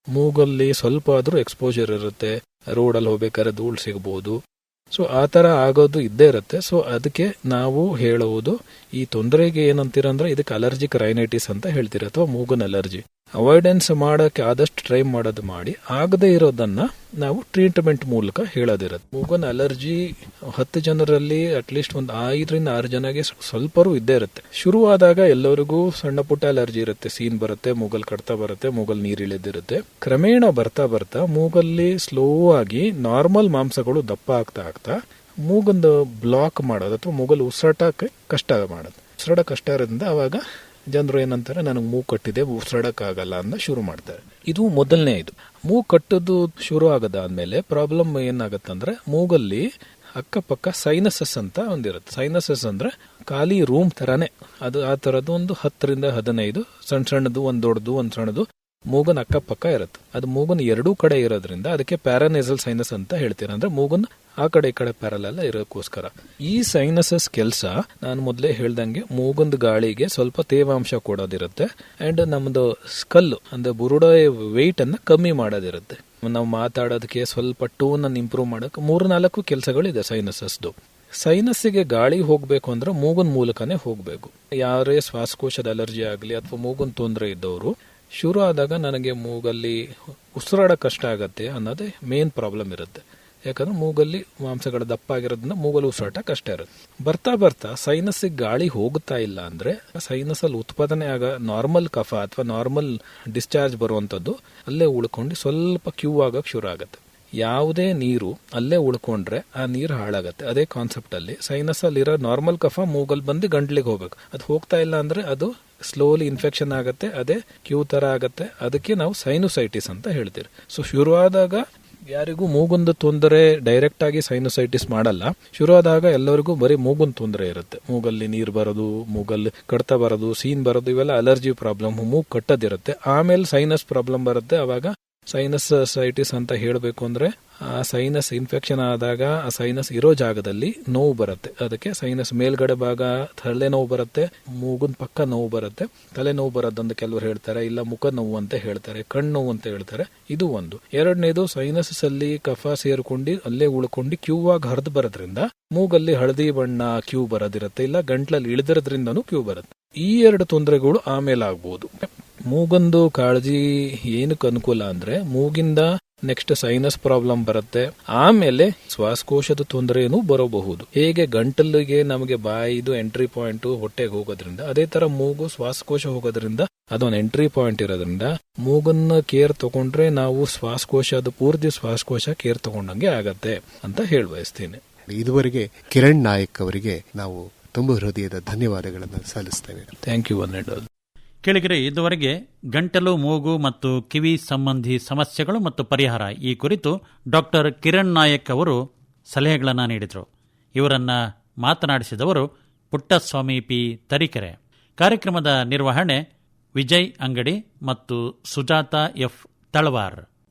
ಮೂಗಲ್ಲಿ ಸ್ವಲ್ಪ ಆದರೂ ಎಕ್ಸ್ಪೋಜರ್ ಇರುತ್ತೆ. ರೋಡಲ್ಲಿ ಹೋಗ್ಬೇಕಾದ್ರೆ ಧೂಳು ಸಿಗ್ಬೋದು. ಸೊ ಆ ಥರ ಆಗೋದು ಇದ್ದೇ ಇರುತ್ತೆ. ಸೊ ಅದಕ್ಕೆ ನಾವು ಹೇಳುವುದು ಈ ತೊಂದರೆಗೆ ಏನಂತೀರ ಅಂದ್ರೆ ಇದಕ್ಕೆ ಅಲರ್ಜಿಕ್ ರೈನೈಟಿಸ್ ಅಂತ ಹೇಳ್ತೀರಿ ಅಥವಾ ಮೂಗನ್ ಅಲರ್ಜಿ ಅವಾಯ್ಡೆನ್ಸ್ ಮಾಡೋಕೆ ಆದಷ್ಟು ಟ್ರೈ ಮಾಡೋದು ಮಾಡಿ. ಆಗದೆ ಇರೋದನ್ನ ನಾವು ಟ್ರೀಟ್ಮೆಂಟ್ ಮೂಲಕ ಹೇಳೋದಿರುತ್ತೆ ಮೂಗನ್ ಅಲರ್ಜಿ ಹತ್ತು ಜನರಲ್ಲಿ ಅಟ್ಲೀಸ್ಟ್ ಒಂದು ಐದರಿಂದ ಆರು ಜನಗೆ ಸ್ವಲ್ಪರೂ ಇದ್ದೇ ಇರುತ್ತೆ. ಶುರುವಾದಾಗ ಎಲ್ಲರಿಗೂ ಸಣ್ಣ ಪುಟ್ಟ ಅಲರ್ಜಿ ಇರುತ್ತೆ. ಸೀನ್ ಬರುತ್ತೆ, ಮೂಗಲ್ ಕಡ್ತಾ ಬರುತ್ತೆ, ಮೂಗಲ್ ನೀರು ಇಳಿದಿರುತ್ತೆ. ಕ್ರಮೇಣ ಬರ್ತಾ ಬರ್ತಾ ಮೂಗಲ್ಲಿ ಸ್ಲೋ ಆಗಿ ನಾರ್ಮಲ್ ಮಾಂಸಗಳು ದಪ್ಪ ಆಗ್ತಾ ಆಗ್ತಾ ಮೂಗಂದು ಬ್ಲಾಕ್ ಮಾಡೋದು ಅಥವಾ ಮೂಗಲ್ ಉಸಿರಾಟಕ್ಕೆ ಕಷ್ಟ ಮಾಡೋದು. ಉಸಿರಾಟ ಕಷ್ಟ ಇರೋದ್ರಿಂದ ಅವಾಗ ಜನರು ಏನಂತಾರೆ, ನನಗೆ ಮೂಗು ಕಟ್ಟಿದೆ ಉಸಿರಾಡಕ್ಕಾಗಲ್ಲ ಅಂತ ಶುರು ಮಾಡ್ತಾರೆ. ಇದು ಮೊದಲನೇ ಇದು. ಮೂಗು ಕಟ್ಟೋದು ಶುರು ಆಗದಾದ್ಮೇಲೆ ಪ್ರಾಬ್ಲಮ್ ಏನಾಗತ್ತಂದ್ರೆ, ಮೂಗಲ್ಲಿ ಅಕ್ಕಪಕ್ಕ ಸೈನಸಸ್ ಅಂತ ಒಂದಿರುತ್ತೆ. ಸೈನಸಸ್ ಅಂದ್ರೆ ಖಾಲಿ ರೂಮ್ ತರಾನೇ. ಅದು ಆ ತರದ್ದು ಒಂದು ಹತ್ತರಿಂದ ಹದಿನೈದು, ಸಣ್ಣ ಸಣ್ಣದು ಒಂದ್ ದೊಡ್ಡದು ಒಂದ್ ಸಣ್ಣದು ಮೂಗನ್ ಅಕ್ಕಪಕ್ಕ ಇರುತ್ತೆ. ಅದು ಮೂಗನ್ ಎರಡೂ ಕಡೆ ಇರೋದ್ರಿಂದ ಅದಕ್ಕೆ ಪ್ಯಾರಾನೇಸಲ್ ಸೈನಸ್ ಅಂತ ಹೇಳ್ತೀರ. ಅಂದ್ರೆ ಮೂಗನ್ ಆ ಕಡೆ ಈ ಕಡೆ ಪ್ಯಾರಲೆಲ್ಲ ಇರೋಕ್ಕೋಸ್ಕರ. ಈ ಸೈನಸಸ್ ಕೆಲಸ ನಾನು ಮೊದಲೇ ಹೇಳ್ದಂಗೆ ಮೂಗಂದ್ ಗಾಳಿಗೆ ಸ್ವಲ್ಪ ತೇವಾಂಶ ಕೊಡೋದಿರುತ್ತೆ. ಅಂಡ್ ನಮ್ದು ಸ್ಕಲ್ ಅಂದ್ರೆ ಬುರುಡ ವೆಯ್ಟ್ ಅನ್ನ ಕಮ್ಮಿ ಮಾಡೋದಿರುತ್ತೆ. ನಾವು ಮಾತಾಡೋದಕ್ಕೆ ಸ್ವಲ್ಪ ಟೋನ್ ಅನ್ನು ಇಂಪ್ರೂವ್ ಮಾಡೋಕೆ ಮೂರು ನಾಲ್ಕು ಕೆಲಸಗಳಿದೆ ಸೈನಸಸ್ದು ಸೈನಸ್ಸಿಗೆ ಗಾಳಿ ಹೋಗ್ಬೇಕು ಅಂದ್ರೆ ಮೂಗನ್ ಮೂಲಕನೇ ಹೋಗ್ಬೇಕು. ಯಾರೇ ಶ್ವಾಸಕೋಶದ ಅಲರ್ಜಿ ಆಗಲಿ ಅಥವಾ ಮೂಗನ್ ತೊಂದರೆ ಇದ್ದವರು ಶುರು ಆದಾಗ ನನಗೆ ಮೂಗಲ್ಲಿ ಉಸಿರಾಡ ಕಷ್ಟ ಆಗತ್ತೆ ಅನ್ನೋದೇ ಮೇನ್ ಪ್ರಾಬ್ಲಮ್ ಇರುತ್ತೆ. ಯಾಕಂದ್ರೆ ಮೂಗಲ್ಲಿ ಮಾಂಸಗಳ ದಪ್ಪ ಆಗಿರೋದ್ರಿಂದ ಮೂಗಲ್ಲಿ ಉಸಿರಾಟ ಕಷ್ಟ ಇರುತ್ತೆ. ಬರ್ತಾ ಬರ್ತಾ ಸೈನಸ್ಸಿಗೆ ಗಾಳಿ ಹೋಗ್ತಾ ಇಲ್ಲ ಅಂದ್ರೆ ಸೈನಸ್ ಅಲ್ಲಿ ಉತ್ಪಾದನೆ ಆಗ ನಾರ್ಮಲ್ ಕಫ ಅಥವಾ ನಾರ್ಮಲ್ ಡಿಸ್ಚಾರ್ಜ್ ಬರುವಂತದ್ದು ಅಲ್ಲೇ ಉಳ್ಕೊಂಡು ಸ್ವಲ್ಪ ಕ್ಯೂ ಆಗಕ್ ಶುರು ಆಗುತ್ತೆ. ಯಾವುದೇ ನೀರು ಅಲ್ಲೇ ಉಳ್ಕೊಂಡ್ರೆ ಆ ನೀರು ಹಾಳಾಗತ್ತೆ. ಅದೇ ಕಾನ್ಸೆಪ್ಟ್ ಅಲ್ಲಿ ಸೈನಸ್ ಅಲ್ಲಿರೋ ನಾರ್ಮಲ್ ಕಫ ಮೂಗಲ್ ಬಂದು ಗಂಟ್ಲಿಗೆ ಹೋಗ್ಬೇಕು. ಅದು ಹೋಗ್ತಾ ಇಲ್ಲ ಅಂದ್ರೆ ಅದು ಸ್ಲೋಲಿ ಇನ್ಫೆಕ್ಷನ್ ಆಗತ್ತೆ, ಅದೇ ಕ್ಯೂ ತರ ಆಗತ್ತೆ. ಅದಕ್ಕೆ ನಾವು ಸೈನುಸೈಟಿಸ್ ಅಂತ ಹೇಳ್ತೀವಿ ಸೊ ಶುರುವಾದಾಗ ಯಾರಿಗೂ ಮೂಗುಂದು ತೊಂದರೆ ಡೈರೆಕ್ಟ್ ಆಗಿ ಸೈನೋಸೈಟಿಸ್ ಮಾಡಲ್ಲ. ಶುರುವಾದಾಗ ಎಲ್ಲರಿಗೂ ಬರೀ ಮೂಗುನ್ ತೊಂದರೆ ಇರುತ್ತೆ. ಮೂಗಲ್ಲಿ ನೀರು ಬರೋದು, ಮೂಗಲ್ಲಿ ಕಡ್ತ ಬರೋದು, ಸೀನ್ ಬರೋದು, ಇವೆಲ್ಲ ಅಲರ್ಜಿ ಪ್ರಾಬ್ಲಮ್ ಮೂಗ್ ಕಟ್ಟದಿರುತ್ತೆ. ಆಮೇಲೆ ಸೈನಸ್ ಪ್ರಾಬ್ಲಮ್ ಬರುತ್ತೆ. ಅವಾಗ ಸೈನಸ್ ಸೈಟಿಸ್ ಅಂತ ಹೇಳಬೇಕು ಅಂದ್ರೆ, ಆ ಸೈನಸ್ ಇನ್ಫೆಕ್ಷನ್ ಆದಾಗ ಆ ಸೈನಸ್ ಇರೋ ಜಾಗದಲ್ಲಿ ನೋವು ಬರುತ್ತೆ. ಅದಕ್ಕೆ ಸೈನಸ್ ಮೇಲ್ಗಡೆ ಭಾಗ ತಲೆ ನೋವು ಬರುತ್ತೆ, ಮೂಗಿನ ಪಕ್ಕ ನೋವು ಬರುತ್ತೆ. ತಲೆ ನೋವು ಬರೋದಂತ ಕೆಲವರು ಹೇಳ್ತಾರೆ, ಇಲ್ಲ ಮುಖ ನೋವು ಅಂತ ಹೇಳ್ತಾರೆ, ಕಣ್ಣು ನೋವು ಅಂತ ಹೇಳ್ತಾರೆ. ಇದು ಒಂದು. ಎರಡನೇದು ಸೈನಸಸ್ ಅಲ್ಲಿ ಕಫ ಸೇರ್ಕೊಂಡು ಅಲ್ಲೇ ಉಳ್ಕೊಂಡು ಕ್ಯೂ ಆಗಿ ಹರಿದು ಬರೋದ್ರಿಂದ ಮೂಗಲ್ಲಿ ಹಳದಿ ಬಣ್ಣ ಕ್ಯೂ ಬರೋದಿರುತ್ತೆ, ಇಲ್ಲ ಗಂಟ್ಲಲ್ಲಿ ಇಳಿದಿರೋದ್ರಿಂದನೂ ಕ್ಯೂ ಬರುತ್ತೆ. ಈ ಎರಡು ತೊಂದರೆಗಳು ಆಮೇಲೆ ಆಗ್ಬಹುದು ಮೂಗಂದು ಕಾಳಜಿ ಏನಕ್ಕೆ ಅನುಕೂಲ ಅಂದ್ರೆ ಮೂಗಿಂದ ನೆಕ್ಸ್ಟ್ ಸೈನಸ್ ಪ್ರಾಬ್ಲಮ್ ಬರುತ್ತೆ. ಆಮೇಲೆ ಶ್ವಾಸಕೋಶದ ತೊಂದರೆನೂ ಬರಬಹುದು. ಹೇಗೆ ಗಂಟಲಿಗೆ ನಮಗೆ ಬಾಯಿದು ಎಂಟ್ರಿ ಪಾಯಿಂಟ್ ಹೊಟ್ಟೆಗೆ ಹೋಗೋದ್ರಿಂದ ಅದೇ ತರ ಮೂಗು ಶ್ವಾಸಕೋಶ ಹೋಗೋದ್ರಿಂದ ಅದೊಂದು ಎಂಟ್ರಿ ಪಾಯಿಂಟ್ ಇರೋದ್ರಿಂದ ಮೂಗನ್ನ ಕೇರ್ ತಗೊಂಡ್ರೆ ನಾವು ಶ್ವಾಸಕೋಶದ ಪೂರ್ತಿ ಶ್ವಾಸಕೋಶ ಕೇರ್ ತಗೊಂಡಂಗೆ ಆಗತ್ತೆ ಅಂತ ಹೇಳ ಬಯಸ್ತೀನಿ. ಇದುವರೆಗೆ ಕಿರಣ್ ನಾಯಕ್ ಅವರಿಗೆ ನಾವು ತುಂಬ ಹೃದಯದ ಧನ್ಯವಾದಗಳನ್ನು ಸಲ್ಲಿಸ್ತೇವೆ. ಥ್ಯಾಂಕ್ ಯು ಒನ್ ಕೆಳಗರೆ, ಇದುವರೆಗೆ ಗಂಟಲು, ಮೂಗು ಮತ್ತು ಕಿವಿ ಸಂಬಂಧಿ ಸಮಸ್ಯೆಗಳು ಮತ್ತು ಪರಿಹಾರ ಈ ಕುರಿತು ಡಾಕ್ಟರ್ ಕಿರಣ್ ನಾಯಕ್ ಅವರು ಸಲಹೆಗಳನ್ನು ನೀಡಿದರು. ಇವರನ್ನ ಮಾತನಾಡಿಸಿದವರು ಪುಟ್ಟಸ್ವಾಮಿ ಪಿ. ತರೀಕೆರೆ. ಕಾರ್ಯಕ್ರಮದ ನಿರ್ವಹಣೆ ವಿಜಯ್ ಅಂಗಡಿ ಮತ್ತು ಸುಜಾತ ಎಫ್. ತಳವಾರ್.